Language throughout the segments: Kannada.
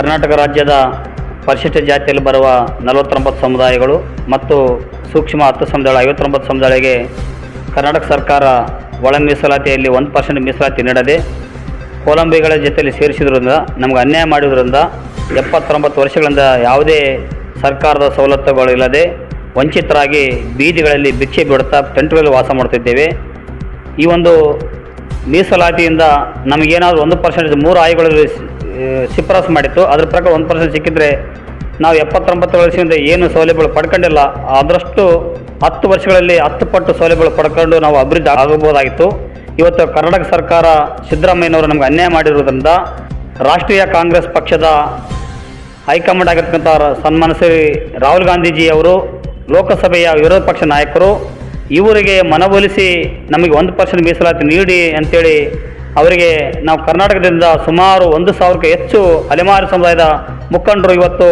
ಕರ್ನಾಟಕ ರಾಜ್ಯದ ಪರಿಶಿಷ್ಟ ಜಾತಿಯಲ್ಲಿ ಬರುವ ನಲವತ್ತೊಂಬತ್ತು ಸಮುದಾಯಗಳು ಮತ್ತು ಸೂಕ್ಷ್ಮ ಹತ್ತು ಸಮುದಾಯ ಐವತ್ತೊಂಬತ್ತು ಸಮುದಾಯಗಳಿಗೆ ಕರ್ನಾಟಕ ಸರ್ಕಾರ ಒಳ ಮೀಸಲಾತಿಯಲ್ಲಿ ಒಂದು ಪರ್ಸೆಂಟ್ ಮೀಸಲಾತಿ ನೀಡದೆ ಕೋಲಂಬಿಗಳ ಜೊತೆಯಲ್ಲಿ ಸೇರಿಸಿದ್ರಿಂದ ನಮಗೆ ಅನ್ಯಾಯ ಮಾಡಿದ್ರಿಂದ ಎಪ್ಪತ್ತೊಂಬತ್ತು ವರ್ಷಗಳಿಂದ ಯಾವುದೇ ಸರ್ಕಾರದ ಸವಲತ್ತುಗಳು ಇಲ್ಲದೆ ವಂಚಿತರಾಗಿ ಬೀದಿಗಳಲ್ಲಿ ಭಿಕ್ಷೆ ಬಿಡುತ್ತಾ ಟೆಂಟ್ಗಳಲ್ಲಿ ವಾಸ ಮಾಡುತ್ತಿದ್ದೇವೆ. ಈ ಒಂದು ಮೀಸಲಾತಿಯಿಂದ ನಮಗೇನಾದರೂ ಒಂದು ಪರ್ಸೆಂಟ್ ಮೂರು ಆಯ್ಗಳಲ್ಲಿ ಶಿಫಾರಸು ಮಾಡಿತ್ತು. ಅದ್ರ ಪ್ರಕಾರ ಒಂದು ಪರ್ಸೆಂಟ್ ಸಿಕ್ಕಿದ್ರೆ ನಾವು ಎಪ್ಪತ್ತೊಂಬತ್ತು ವರ್ಷದಿಂದ ಏನು ಸೌಲಭ್ಯಗಳು ಪಡ್ಕೊಂಡಿಲ್ಲ. ಅದರಷ್ಟು ಹತ್ತು ವರ್ಷಗಳಲ್ಲಿ ಹತ್ತು ಪಟ್ಟು ಸೌಲಭ್ಯಗಳು ಪಡ್ಕೊಂಡು ನಾವು ಅಭಿವೃದ್ಧಿ ಆಗಬಹುದಾಗಿತ್ತು ಇವತ್ತು ಕರ್ನಾಟಕ ಸರ್ಕಾರ ಸಿದ್ದರಾಮಯ್ಯನವರು ನಮಗೆ ಅನ್ಯಾಯ ಮಾಡಿರುವುದರಿಂದ ರಾಷ್ಟ್ರೀಯ ಕಾಂಗ್ರೆಸ್ ಪಕ್ಷದ ಹೈಕಮಾಂಡ್ ಆಗಿರ್ತಕ್ಕಂಥ ಸನ್ಮಾನ ಸನ್ಮಾನ್ಯ ಶ್ರೀ ರಾಹುಲ್ ಗಾಂಧೀಜಿ ಅವರು ಲೋಕಸಭೆಯ ವಿರೋಧ ಪಕ್ಷ ನಾಯಕರು, ಇವರಿಗೆ ಮನವೊಲಿಸಿ ನಮಗೆ ಒಂದು ಪರ್ಸೆಂಟ್ ಮೀಸಲಾತಿ ನೀಡಿ ಅಂತೇಳಿ ಅವರಿಗೆ ನಾವು ಕರ್ನಾಟಕದಿಂದ ಸುಮಾರು ಒಂದು ಸಾವಿರಕ್ಕೆ ಹೆಚ್ಚು ಅಲೆಮಾರಿ ಸಮುದಾಯದ ಮುಖಂಡರು ಇವತ್ತು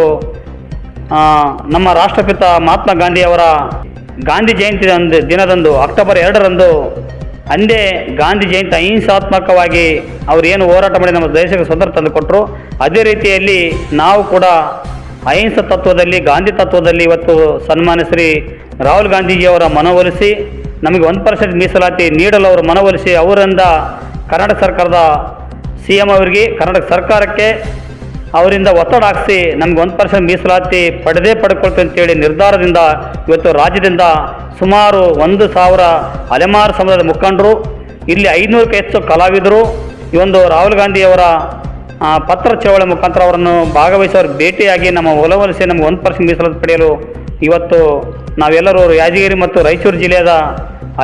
ನಮ್ಮ ರಾಷ್ಟ್ರಪಿತ ಮಹಾತ್ಮ ಗಾಂಧಿಯವರ ಗಾಂಧಿ ಜಯಂತಿ ದಿನದಂದು, ಅಕ್ಟೋಬರ್ ಎರಡರಂದು, ಅಂದೇ ಗಾಂಧಿ ಜಯಂತಿ ಅಹಿಂಸಾತ್ಮಕವಾಗಿ ಅವರು ಏನು ಹೋರಾಟ ಮಾಡಿ ನಮ್ಮ ದೇಶಕ್ಕೆ ಸ್ವತಂತ್ರ ತಂದುಕೊಟ್ಟರು ಅದೇ ರೀತಿಯಲ್ಲಿ ನಾವು ಕೂಡ ಅಹಿಂಸ ತತ್ವದಲ್ಲಿ, ಗಾಂಧಿ ತತ್ವದಲ್ಲಿ ಇವತ್ತು ಸನ್ಮಾನ್ಯ ಶ್ರೀ ರಾಹುಲ್ ಗಾಂಧೀಜಿಯವರ ಮನವೊಲಿಸಿ, ನಮಗೆ ಒಂದು ಪರ್ಸೆಂಟ್ ಮೀಸಲಾತಿ ನೀಡಲು ಅವರು ಮನವೊಲಿಸಿ, ಅವರಿಂದ ಕರ್ನಾಟಕ ಸರ್ಕಾರದ ಸಿ ಎಂ ಅವರಿಗೆ ಕರ್ನಾಟಕ ಸರ್ಕಾರಕ್ಕೆ ಅವರಿಂದ ಒತ್ತಡ ಹಾಕಿಸಿ ನಮ್ಗೆ ಒಂದು ಪರ್ಸೆಂಟ್ ಮೀಸಲಾತಿ ಪಡೆದೇ ಪಡ್ಕೊಳ್ತೀವಿ ಅಂತೇಳಿ ನಿರ್ಧಾರದಿಂದ ಇವತ್ತು ರಾಜ್ಯದಿಂದ ಸುಮಾರು ಒಂದು ಸಾವಿರ ಅಲೆಮಾರು ಸಮುದಾಯದ ಮುಖಂಡರು, ಇಲ್ಲಿ ಐದುನೂರಕ್ಕೆ ಹೆಚ್ಚು ಕಲಾವಿದರು, ಈ ಒಂದು ರಾಹುಲ್ ಗಾಂಧಿಯವರ ಪತ್ರ ಚಳವಳಿ ಮುಖಾಂತರ ಅವರನ್ನು ಭಾಗವಹಿಸೋರು ಭೇಟಿಯಾಗಿ ನಮ್ಮ ಒಲವಲಿಸಿ ನಮ್ಗೆ ಒಂದು ಪರ್ಸೆಂಟ್ ಮೀಸಲಾತಿ ಪಡೆಯಲು ಇವತ್ತು ನಾವೆಲ್ಲರೂ ಯಾದಗಿರಿ ಮತ್ತು ರಾಯಚೂರು ಜಿಲ್ಲೆಯ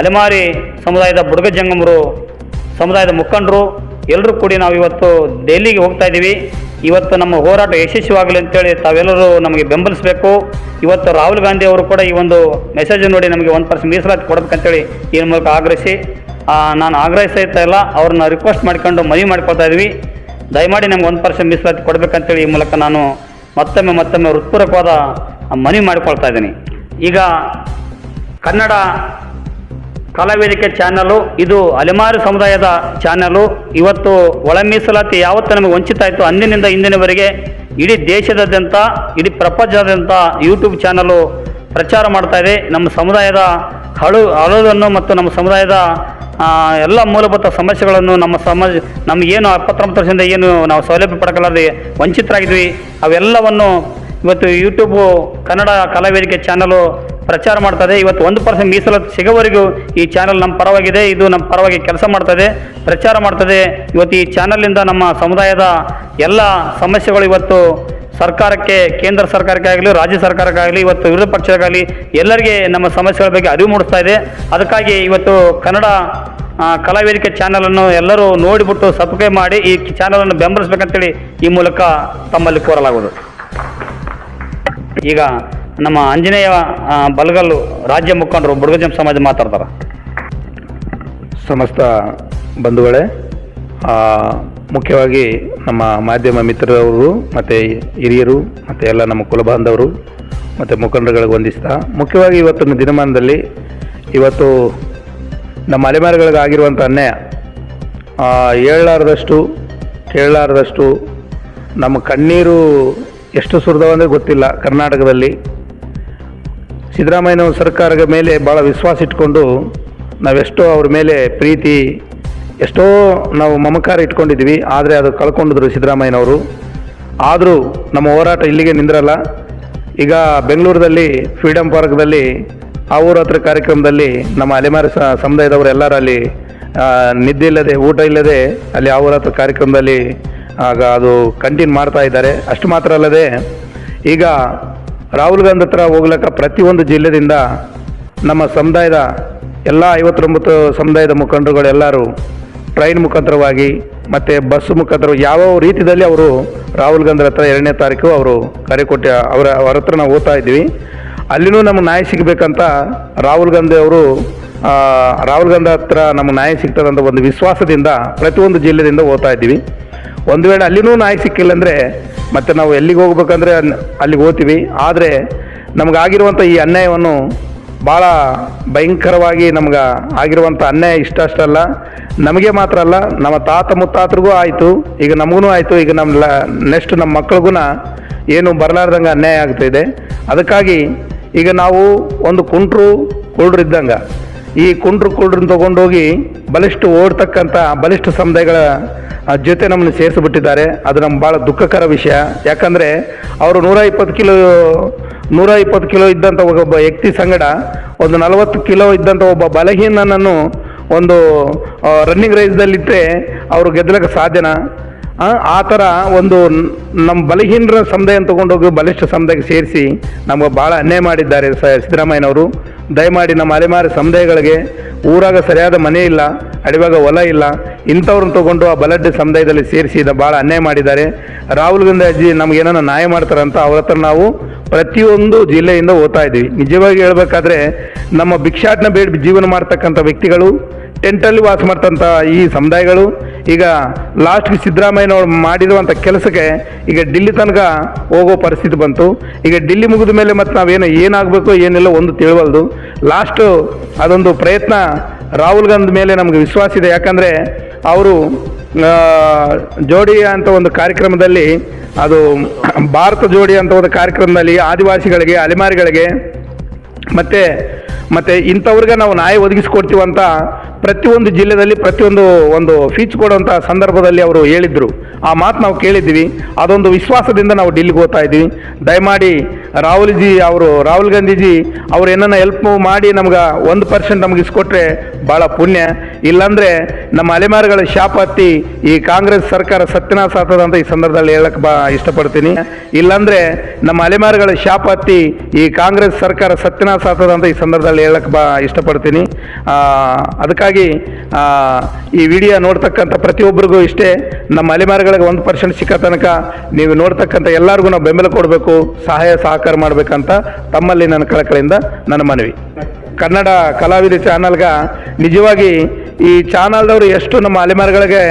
ಅಲೆಮಾರಿ ಸಮುದಾಯದ ಬುಡಗ ಜಂಗಮರು ಸಮುದಾಯದ ಮುಖಂಡರು ಎಲ್ಲರೂ ಕೂಡಿ ನಾವು ಇವತ್ತು ದೆಹಲಿಗೆ ಹೋಗ್ತಾ ಇದ್ದೀವಿ ಇವತ್ತು ನಮ್ಮ ಹೋರಾಟ ಯಶಸ್ವಿಯಾಗಲಿ ಅಂತೇಳಿ ತಾವೆಲ್ಲರೂ ನಮಗೆ ಬೆಂಬಲಿಸಬೇಕು. ಇವತ್ತು ರಾಹುಲ್ ಗಾಂಧಿ ಅವರು ಕೂಡ ಈ ಒಂದು ಮೆಸೇಜ್ ನೋಡಿ ನಮಗೆ ಒಂದು ಪರ್ಸೆಂಟ್ ಮೀಸಲಾತಿ ಕೊಡಬೇಕಂತೇಳಿ ಈ ಮೂಲಕ ಆಗ್ರಹಿಸಿ. ನಾನು ಆಗ್ರಹಿಸ್ತಾ ಇಲ್ಲ, ಅವ್ರನ್ನ ರಿಕ್ವೆಸ್ಟ್ ಮಾಡ್ಕೊಂಡು ಮನವಿ ಮಾಡ್ಕೊಳ್ತಾ ಇದ್ವಿ. ದಯಮಾಡಿ ನಮ್ಗೆ ಒಂದು ಪರ್ಸೆಂಟ್ ಮೀಸಲಾತಿ ಕೊಡಬೇಕಂತೇಳಿ ಈ ಮೂಲಕ ನಾನು ಮತ್ತೊಮ್ಮೆ ಮತ್ತೊಮ್ಮೆ ಹೃತ್ಪೂರ್ವಕವಾದ ಮನವಿ ಮಾಡಿಕೊಳ್ತಾ ಇದ್ದೀನಿ. ಈಗ ಕನ್ನಡ ಕಲಾವೇದಿಕೆ ಚಾನಲು, ಇದು ಅಲೆಮಾರು ಸಮುದಾಯದ ಚಾನಲು. ಇವತ್ತು ಒಳ ಮೀಸಲಾತಿ ಯಾವತ್ತು ನಮಗೆ ವಂಚಿತ ಆಯಿತು ಅಂದಿನಿಂದ ಇಂದಿನವರೆಗೆ ಇಡೀ ದೇಶದಾದ್ಯಂತ, ಇಡೀ ಪ್ರಪಂಚದಾದ್ಯಂತ ಯೂಟ್ಯೂಬ್ ಚಾನಲು ಪ್ರಚಾರ ಮಾಡ್ತಾ ಇದೆ. ನಮ್ಮ ಸಮುದಾಯದ ಹಳು, ಹಳದನ್ನು ಮತ್ತು ನಮ್ಮ ಸಮುದಾಯದ ಎಲ್ಲ ಮೂಲಭೂತ ಸಮಸ್ಯೆಗಳನ್ನು ನಮ್ಮ ಸಮಾಜ ನಮಗೇನು ಎಪ್ಪತ್ತೊಂಬತ್ತು ವರ್ಷದಿಂದ ಏನು ನಾವು ಸೌಲಭ್ಯ ಪಡ್ಕೊಳ್ಳದೆ ವಂಚಿತರಾಗಿದ್ವಿ, ಅವೆಲ್ಲವನ್ನು ಇವತ್ತು ಯೂಟ್ಯೂಬು ಕನ್ನಡ ಕಲಾವೇದಿಕೆ ಚಾನಲು ಪ್ರಚಾರ ಮಾಡ್ತದೆ. ಇವತ್ತು ಒಂದು ಪರ್ಸೆಂಟ್ ಮೀಸಲಾತಿ ಸಿಗೋವರೆಗೂ ಈ ಚಾನಲ್ ನಮ್ಮ ಪರವಾಗಿದೆ. ಇದು ನಮ್ಮ ಪರವಾಗಿ ಕೆಲಸ ಮಾಡ್ತದೆ, ಪ್ರಚಾರ ಮಾಡ್ತದೆ. ಇವತ್ತು ಈ ಚಾನಲ್ನಿಂದ ನಮ್ಮ ಸಮುದಾಯದ ಎಲ್ಲ ಸಮಸ್ಯೆಗಳು ಇವತ್ತು ಸರ್ಕಾರಕ್ಕೆ, ಕೇಂದ್ರ ಸರ್ಕಾರಕ್ಕೆ ಆಗಲಿ ರಾಜ್ಯ ಸರ್ಕಾರಕ್ಕಾಗಲಿ, ಇವತ್ತು ವಿರೋಧ ಪಕ್ಷಕ್ಕಾಗಲಿ ಎಲ್ಲರಿಗೆ ನಮ್ಮ ಸಮಸ್ಯೆಗಳ ಬಗ್ಗೆ ಅರಿವು ಮೂಡಿಸ್ತಾ ಇದೆ. ಅದಕ್ಕಾಗಿ ಇವತ್ತು ಕನ್ನಡ ಕಲಾವೇದಿಕೆ ಚಾನಲನ್ನು ಎಲ್ಲರೂ ನೋಡಿಬಿಟ್ಟು ಸಬ್ಸ್ಕ್ರೈಬ್ ಮಾಡಿ ಈ ಚಾನಲನ್ನು ಬೆಂಬಲಿಸ್ಬೇಕಂತೇಳಿ ಈ ಮೂಲಕ ತಮ್ಮಲ್ಲಿ ಕೋರಲಾಗುವುದು. ಈಗ ನಮ್ಮ ಆಂಜನೇಯ ಬಲಗಲ್ಲು ರಾಜ್ಯ ಮುಖಂಡರು ಬುಡಗಜಂ ಸಮಾಜ ಮಾತಾಡ್ತಾರೆ. ಸಮಸ್ತ ಬಂಧುಗಳೇ ಮುಖ್ಯವಾಗಿ ನಮ್ಮ ಮಾಧ್ಯಮ ಮಿತ್ರರವರು ಮತ್ತು ಹಿರಿಯರು ಮತ್ತು ಎಲ್ಲ ನಮ್ಮ ಕುಲಬಾಂಧವರು ಮತ್ತು ಮುಖಂಡರುಗಳಿಗೆ ವಂದಿಸ್ತಾ, ಮುಖ್ಯವಾಗಿ ಇವತ್ತಿನ ದಿನಮಾನದಲ್ಲಿ ಇವತ್ತು ನಮ್ಮ ಅಲೆಮಾರಿಗಳಿಗಾಗಿರುವಂಥ ಅನ್ಯಾಯ ಹೇಳಲಾರದಷ್ಟು, ಕೇಳಲಾರದಷ್ಟು ನಮ್ಮ ಕಣ್ಣೀರು ಎಷ್ಟು ಸುರಿದವಂದರೆ ಗೊತ್ತಿಲ್ಲ ಕರ್ನಾಟಕದಲ್ಲಿ. ಸಿದ್ದರಾಮಯ್ಯನವ್ರ ಸರ್ಕಾರದ ಮೇಲೆ ಭಾಳ ವಿಶ್ವಾಸ ಇಟ್ಕೊಂಡು ನಾವೆಷ್ಟೋ ಅವ್ರ ಮೇಲೆ ಪ್ರೀತಿ, ಎಷ್ಟೋ ನಾವು ಮಮಕಾರ ಇಟ್ಕೊಂಡಿದ್ವಿ ಆದರೆ ಅದು ಕಳ್ಕೊಂಡಿದ್ರು ಸಿದ್ದರಾಮಯ್ಯನವರು. ಆದರೂ ನಮ್ಮ ಹೋರಾಟ ಇಲ್ಲಿಗೆ ನಿಂದ್ರಲ್ಲ. ಈಗ ಬೆಂಗಳೂರದಲ್ಲಿ ಫ್ರೀಡಮ್ ಪಾರ್ಕ್ದಲ್ಲಿ ಆ ಊರ ಹತ್ರ ಕಾರ್ಯಕ್ರಮದಲ್ಲಿ ನಮ್ಮ ಅಲೆಮಾರಿ ಸಮುದಾಯದವರು ಎಲ್ಲರೂ ಅಲ್ಲಿ ನಿದ್ದೆ ಇಲ್ಲದೆ, ಊಟ ಇಲ್ಲದೆ ಅಲ್ಲಿ ಆ ಊರ ಹತ್ರ ಕಾರ್ಯಕ್ರಮದಲ್ಲಿ ಆಗ ಅದು ಕಂಟಿನ್ಯೂ ಮಾಡ್ತಾ ಇದ್ದಾರೆ. ಅಷ್ಟು ಮಾತ್ರ ಅಲ್ಲದೆ ಈಗ ರಾಹುಲ್ ಗಾಂಧಿ ಹತ್ರ ಹೋಗ್ಲಿಕ್ಕೆ ಪ್ರತಿಯೊಂದು ಜಿಲ್ಲೆದಿಂದ ನಮ್ಮ ಸಮುದಾಯದ ಎಲ್ಲ ಐವತ್ತೊಂಬತ್ತು ಸಮುದಾಯದ ಮುಖಂಡರುಗಳೆಲ್ಲರೂ ಟ್ರೈನ್ ಮುಖಾಂತರವಾಗಿ ಮತ್ತು ಬಸ್ ಮುಖಾಂತರ ಯಾವ ರೀತಿಯಲ್ಲಿ ಅವರು ರಾಹುಲ್ ಗಾಂಧಿ ಹತ್ರ ಎರಡನೇ ತಾರೀಕು ಅವರು ಕರೆ ಕೊಟ್ಟ ಅವರ ಅವರ ಹತ್ರ ನಾವು ಓದ್ತಾ ಇದ್ವಿ ಅಲ್ಲಿನೂ ನಮ್ಗೆ ನ್ಯಾಯ ಸಿಗಬೇಕಂತ ರಾಹುಲ್ ಗಾಂಧಿ ಅವರು ರಾಹುಲ್ ಗಾಂಧಿ ಹತ್ರ ನಮ್ಗೆ ನ್ಯಾಯ ಸಿಗ್ತದಂತ ಒಂದು ವಿಶ್ವಾಸದಿಂದ ಪ್ರತಿಯೊಂದು ಜಿಲ್ಲೆಯಿಂದ ಓದ್ತಾ ಇದ್ದೀವಿ. ಒಂದು ವೇಳೆ ಅಲ್ಲಿನೂ ನ್ಯಾಯ ಸಿಕ್ಕಿಲ್ಲ ಅಂದರೆ ಮತ್ತೆ ನಾವು ಎಲ್ಲಿಗೆ ಹೋಗ್ಬೇಕಂದ್ರೆ ಅಲ್ಲಿಗೆ ಹೋಗ್ತೀವಿ. ಆದರೆ ನಮಗಾಗಿರುವಂಥ ಈ ಅನ್ಯಾಯವನ್ನು ಭಾಳ ಭಯಂಕರವಾಗಿ ನಮ್ಗೆ ಆಗಿರುವಂಥ ಅನ್ಯಾಯ ಇಷ್ಟ ಅಷ್ಟಲ್ಲ ನಮಗೆ ಮಾತ್ರ ಅಲ್ಲ, ನಮ್ಮ ತಾತ ಮುತ್ತಾತರಿಗೂ ಆಯಿತು. ಈಗ ನಮಗೂ ಆಯಿತು. ಈಗ ನಮ್ಮ ನೆಕ್ಸ್ಟ್ ನಮ್ಮ ಮಕ್ಳಿಗೂ ಏನು ಬರಲಾರ್ದಂಗೆ ಅನ್ಯಾಯ ಆಗ್ತಾಯಿದೆ ಅದಕ್ಕಾಗಿ ಈಗ ನಾವು ಒಂದು ಕುಂಟ್ರು ಕುಳ್ಳರಿದ್ದಂಗೆ ಈ ಕುಂಡ್ರು ಕುಂಡ್ರನ್ನ ತಗೊಂಡೋಗಿ ಬಲಿಷ್ಠ ಓಡ್ತಕ್ಕಂಥ ಬಲಿಷ್ಠ ಸಮುದಾಯಗಳ ಜೊತೆ ನಮ್ಮನ್ನು ಸೇರಿಸಿಬಿಟ್ಟಿದ್ದಾರೆ. ಅದು ನಮ್ಮ ಭಾಳ ದುಃಖಕರ ವಿಷಯ. ಯಾಕಂದರೆ ಅವರು ನೂರ ಇಪ್ಪತ್ತು ಕಿಲೋ ನೂರ ಇಪ್ಪತ್ತು ಕಿಲೋ ಇದ್ದಂಥ ಒಬ್ಬ ವ್ಯಕ್ತಿ ಸಂಗಡ ಒಂದು ನಲವತ್ತು ಕಿಲೋ ಇದ್ದಂಥ ಒಬ್ಬ ಬಲಹೀನನನ್ನು ಒಂದು ರನ್ನಿಂಗ್ ರೇಸ್ದಲ್ಲಿಟ್ಟರೆ ಅವರು ಗೆದ್ದಲಕ್ಕೆ ಸಾಧ್ಯನಾ? ಆ, ಥರ ಒಂದು ನಮ್ಮ ಬಲಹೀನರ ಸಮುದಾಯನ ತೊಗೊಂಡೋಗಿ ಬಲಿಷ್ಠ ಸಮುದಾಯಕ್ಕೆ ಸೇರಿಸಿ ನಮಗೆ ಭಾಳ ಅನ್ಯಾಯ ಮಾಡಿದ್ದಾರೆ ಸ ಸಿದ್ದರಾಮಯ್ಯನವರು. ದಯಮಾಡಿ ನಮ್ಮ ಅಲೆಮಾರಿ ಸಮುದಾಯಗಳಿಗೆ ಊರಾಗ ಸರಿಯಾದ ಮನೆ ಇಲ್ಲ ಅಡಿವಾಗ ಹೊಲ ಇಲ್ಲ ಇಂಥವ್ರನ್ನ ತೊಗೊಂಡು ಆ ಬಲಡ್ಡೆ ಸಮುದಾಯದಲ್ಲಿ ಸೇರಿಸಿ ಇದು ಭಾಳ ಅನ್ಯಾಯ ಮಾಡಿದ್ದಾರೆ. ರಾಹುಲ್ ಗಾಂಧಿ ಅಜ್ಜಿ ನಮಗೇನೋ ನ್ಯಾಯ ಮಾಡ್ತಾರಂತ ಅವ್ರ ಹತ್ರ ನಾವು ಪ್ರತಿಯೊಂದು ಜಿಲ್ಲೆಯಿಂದ ಓದ್ತಾ ಇದ್ದೀವಿ. ನಿಜವಾಗಿ ಹೇಳಬೇಕಾದ್ರೆ ನಮ್ಮ ಭಿಕ್ಷಾಟನ ಬೇಡ ಜೀವನ ಮಾಡ್ತಕ್ಕಂಥ ವ್ಯಕ್ತಿಗಳು ಟೆಂಟಲ್ಲಿ ವಾಸ ಮಾಡ್ತಂಥ ಈ ಸಮುದಾಯಗಳು, ಈಗ ಲಾಸ್ಟ್ಗೆ ಸಿದ್ದರಾಮಯ್ಯನವ್ರು ಮಾಡಿರುವಂಥ ಕೆಲಸಕ್ಕೆ ಈಗ ಡಿಲ್ಲಿ ತನಕ ಹೋಗೋ ಪರಿಸ್ಥಿತಿ ಬಂತು. ಈಗ ಡಿಲ್ಲಿ ಮುಗಿದ ಮೇಲೆ ಮತ್ತೆ ನಾವೇನು ಏನಾಗಬೇಕು ಏನಿಲ್ಲ ಒಂದು ತಿಳವಲ್ದು. ಲಾಸ್ಟು ಅದೊಂದು ಪ್ರಯತ್ನ ರಾಹುಲ್ ಗಾಂಧಿ ಮೇಲೆ ನಮಗೆ ವಿಶ್ವಾಸ ಇದೆ. ಯಾಕಂದರೆ ಅವರು ಜೋಡಿ ಅಂತ ಒಂದು ಕಾರ್ಯಕ್ರಮದಲ್ಲಿ, ಅದು ಭಾರತ ಜೋಡಿ ಅಂತ ಒಂದು ಕಾರ್ಯಕ್ರಮದಲ್ಲಿ ಆದಿವಾಸಿಗಳಿಗೆ, ಅಲೆಮಾರಿಗಳಿಗೆ ಮತ್ತು ಮತ್ತು ಇಂಥವ್ರಿಗೆ ನಾವು ನ್ಯಾಯ ಒದಗಿಸ್ಕೊಡ್ತೀವಂತ ಪ್ರತಿಯೊಂದು ಜಿಲ್ಲೆಯಲ್ಲಿ ಪ್ರತಿಯೊಂದು ಒಂದು ಫೀಚ್ ಕೊಡುವಂಥ ಸಂದರ್ಭದಲ್ಲಿ ಅವರು ಹೇಳಿದ್ರು. ಆ ಮಾತು ನಾವು ಕೇಳಿದ್ವಿ ಅದೊಂದು ವಿಶ್ವಾಸದಿಂದ ನಾವು ಡಿಲ್ಲಿಗೆ ಹೋಗ್ತಾ ಇದ್ದೀವಿ. ದಯಮಾಡಿ ರಾಹುಲ್ ಜಿ ಅವರು, ರಾಹುಲ್ ಗಾಂಧೀಜಿ ಅವ್ರು ಏನನ್ನ ಹೆಲ್ಪ್ ಮಾಡಿ ನಮ್ಗೆ ಒಂದು ಪರ್ಸೆಂಟ್ ನಮ್ಗೆ ಇಸ್ಕೊಟ್ರೆ ಭಾಳ ಪುಣ್ಯ. ಇಲ್ಲಾಂದರೆ ನಮ್ಮ ಅಲೆಮಾರಿಗಳ ಶಾಪ ಹತ್ತಿ ಈ ಕಾಂಗ್ರೆಸ್ ಸರ್ಕಾರ ಸತ್ಯನಾಶ ಆಗ್ತದ ಅಂತ ಈ ಸಂದರ್ಭದಲ್ಲಿ ಹೇಳಕ್ಕೆ ಬಾ ಇಷ್ಟಪಡ್ತೀನಿ. ಇಲ್ಲಾಂದರೆ ನಮ್ಮ ಅಲೆಮಾರಿಗಳ ಶಾಪ ಹತ್ತಿ ಈ ಕಾಂಗ್ರೆಸ್ ಸರ್ಕಾರ ಸತ್ಯನಾಶ ಆಗ್ತದ ಅಂತ ಈ ಸಂದರ್ಭದಲ್ಲಿ ಹೇಳಕ್ಕೆ ಬಾ ಇಷ್ಟಪಡ್ತೀನಿ. ಅದಕ್ಕಾಗಿ ಈ ವಿಡಿಯೋ ನೋಡ್ತಕ್ಕಂಥ ಪ್ರತಿಯೊಬ್ಬರಿಗೂ ಇಷ್ಟೇ. ನಮ್ಮ ಅಲೆಮಾರಿಗಳಿಗೆ ಒಂದು ಪರ್ಸೆಂಟ್ ಸಿಕ್ಕ ತನಕ ನೀವು ನೋಡ್ತಕ್ಕಂಥ ಎಲ್ಲರಿಗೂ ನಾವು ಬೆಂಬಲ ಕೊಡಬೇಕು, ಸಹಾಯ ಸಹಕಾರ ಮಾಡಬೇಕಂತ ತಮ್ಮಲ್ಲಿ ನನ್ನ ಕಳಕಳಿಯಿಂದ ನನ್ನ ಮನವಿ. ಕನ್ನಡ ಕಲಾವಿದ ಚಾನಲ್ಗೆ ನಿಜವಾಗಿ ಈ ಚಾನಲ್ದವರು ಎಷ್ಟು ನಮ್ಮ ಅಲೆಮಾರಿಗಳಿಗೆ,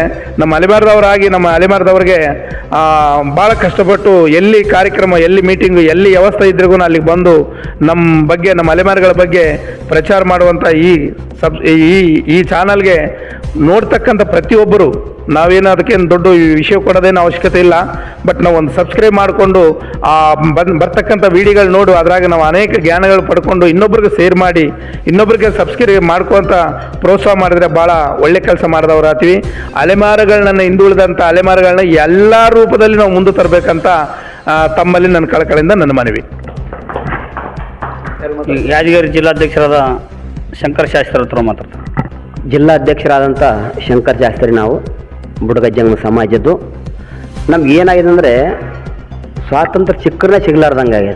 ನಮ್ಮ ಅಲೆಮಾರದವರಾಗಿ, ನಮ್ಮ ಅಲೆಮಾರದವ್ರಿಗೆ ಭಾಳ ಕಷ್ಟಪಟ್ಟು ಎಲ್ಲಿ ಕಾರ್ಯಕ್ರಮ, ಎಲ್ಲಿ ಮೀಟಿಂಗು ಎಲ್ಲಿ ವ್ಯವಸ್ಥೆ ಇದ್ರಿಗೂ ಅಲ್ಲಿಗೆ ಬಂದು ನಮ್ಮ ಬಗ್ಗೆ, ನಮ್ಮ ಅಲೆಮಾರಿಗಳ ಬಗ್ಗೆ ಪ್ರಚಾರ ಮಾಡುವಂಥ ಈ ಸಬ್, ಈ ಈ ಚಾನಲ್ಗೆ ನೋಡ್ತಕ್ಕಂಥ ಪ್ರತಿಯೊಬ್ಬರು ನಾವೇನು ಅದಕ್ಕೇನು ದೊಡ್ಡ ವಿಷಯ ಕೊಡೋದೇನು ಅವಶ್ಯಕತೆ ಇಲ್ಲ. ಬಟ್ ನಾವು ಒಂದು ಸಬ್ಸ್ಕ್ರೈಬ್ ಮಾಡಿಕೊಂಡು, ಆ ಬಂದ್ ಬರ್ತಕ್ಕಂಥ ವಿಡಿಯೋಗಳು ನೋಡು, ಅದ್ರಾಗ ನಾವು ಅನೇಕ ಜ್ಞಾನಗಳು ಪಡ್ಕೊಂಡು ಇನ್ನೊಬ್ರಿಗೆ ಸೇರ್ ಮಾಡಿ, ಇನ್ನೊಬ್ರಿಗೆ ಸಬ್ಸ್ಕ್ರೈಬ್ ಮಾಡ್ಕೊಂತ ಪ್ರೋತ್ಸಾಹ ಮಾಡಿದ್ರೆ ಭಾಳ ಒಳ್ಳೆ ಕೆಲಸ ಮಾಡಿದವ್ರು ಆತೀವಿ ಅಲೆಮಾರುಗಳನ್ನ ಹಿಂದುಳಿದಂಥ ಅಲೆಮಾರುಗಳನ್ನ ಎಲ್ಲ ರೂಪದಲ್ಲಿ ನಾವು ಮುಂದೆ ತರಬೇಕಂತ ತಮ್ಮಲ್ಲಿ ನನ್ನ ಕಳಕಳಿಂದ ನನ್ನ ಮನವಿ. ಯಾದಗಿರಿ ಜಿಲ್ಲಾಧ್ಯಕ್ಷರಾದ ಶಂಕರ ಶಾಸ್ತ್ರಿ ಹತ್ರ ಮಾತಾಡ್ತಾರೆ ಜಿಲ್ಲಾಧ್ಯಕ್ಷರಾದಂಥ ಶಂಕರ್ ಶಾಸ್ತ್ರಿ ನಾವು ಬುಡಗಜ್ಜಂಗ ಸಮಾಜದ್ದು. ನಮ್ಗೆ ಏನಾಗಿದೆ ಅಂದರೆ ಸ್ವಾತಂತ್ರ್ಯ ಸಿಕ್ಕರೇ ಸಿಗ್ಲಾರ್ದಂಗೆ ಆಗಿದೆ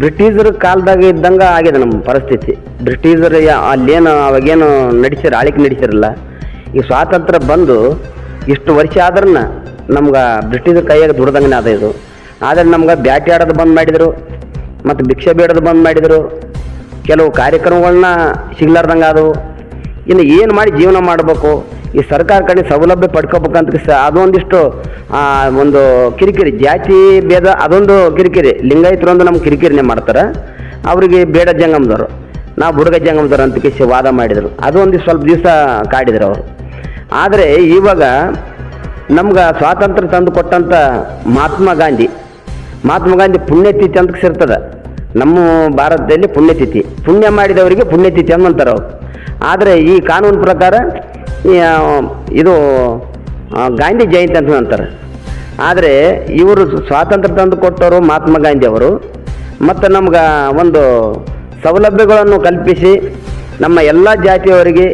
ಬ್ರಿಟಿಷರ ಕಾಲದಾಗ ಇದ್ದಂಗೆ ಆಗಿದೆ ನಮ್ಮ ಪರಿಸ್ಥಿತಿ. ಬ್ರಿಟಿಷರ ಅಲ್ಲೇನು, ಅವಾಗೇನು ನಡೆಸಿರ, ಆಳಿಕೆ ನಡೆಸಿರಲ್ಲ. ಈ ಸ್ವಾತಂತ್ರ್ಯ ಬಂದು ಇಷ್ಟು ವರ್ಷ ಆದ್ರನ್ನ ನಮ್ಗೆ ಬ್ರಿಟಿಷರ ಕೈಯಾಗ ದುಡ್ದಂಗೆ ಅದ ಇದು. ಆದರೆ ನಮ್ಗೆ ಬ್ಯಾಟಿ ಆಡೋದು ಬಂದ್ ಮಾಡಿದರು, ಮತ್ತು ಭಿಕ್ಷೆ ಬೇಡೋದು ಬಂದ್ ಮಾಡಿದರು. ಕೆಲವು ಕಾರ್ಯಕ್ರಮಗಳನ್ನ ಸಿಗ್ಲಾರ್ದಂಗೆ ಆದವು. ಇನ್ನು ಏನು ಮಾಡಿ ಜೀವನ ಮಾಡಬೇಕು? ಈ ಸರ್ಕಾರ ಕಡೆ ಸೌಲಭ್ಯ ಪಡ್ಕೋಬೇಕಂತ ಸ ಅದೊಂದಿಷ್ಟು ಒಂದು ಕಿರಿಕಿರಿ, ಜಾತಿ ಭೇದ ಅದೊಂದು ಕಿರಿಕಿರಿ. ಲಿಂಗಾಯತರು ಒಂದು ನಮ್ಮ ಕಿರಿಕಿರಿನೇ ಮಾಡ್ತಾರೆ. ಅವರಿಗೆ ಬೇಡ ಜಂಗಮದವರು. ನಾವು ಬುಡಗ ಜಂಗಮದವ್ರು ಅಂತ ಕಿಸಿ ವಾದ ಮಾಡಿದರು. ಅದೊಂದು ಸ್ವಲ್ಪ ದಿವಸ ಕಾಡಿದ್ರು ಅವರು. ಆದರೆ ಇವಾಗ ನಮ್ಗೆ ಸ್ವಾತಂತ್ರ್ಯ ತಂದು ಕೊಟ್ಟಂಥ ಮಹಾತ್ಮ ಗಾಂಧಿ ಮಹಾತ್ಮ ಗಾಂಧಿ ಪುಣ್ಯತಿಥಿ ಅಂತ ಸಿರ್ತದೆ ನಮ್ಮ ಭಾರತದಲ್ಲಿ ಪುಣ್ಯತಿಥಿ. ಪುಣ್ಯ ಮಾಡಿದವರಿಗೆ ಪುಣ್ಯತಿಥಿ ಅಂತಾರೆ ಅವ್ರು. ಆದರೆ ಈ ಕಾನೂನು ಪ್ರಕಾರ ಇದು ಗಾಂಧಿ ಜಯಂತಿ ಅಂತ ಅಂತಾರೆ. ಆದರೆ ಇವರು ಸ್ವಾತಂತ್ರ್ಯ ತಂದು ಕೊಟ್ಟವರು ಮಹಾತ್ಮ ಗಾಂಧಿ ಅವರು. ಮತ್ತು ನಮ್ಗೆ ಒಂದು ಸೌಲಭ್ಯಗಳನ್ನು ಕಲ್ಪಿಸಿ ನಮ್ಮ ಎಲ್ಲ ಜಾತಿಯವರಿಗೆ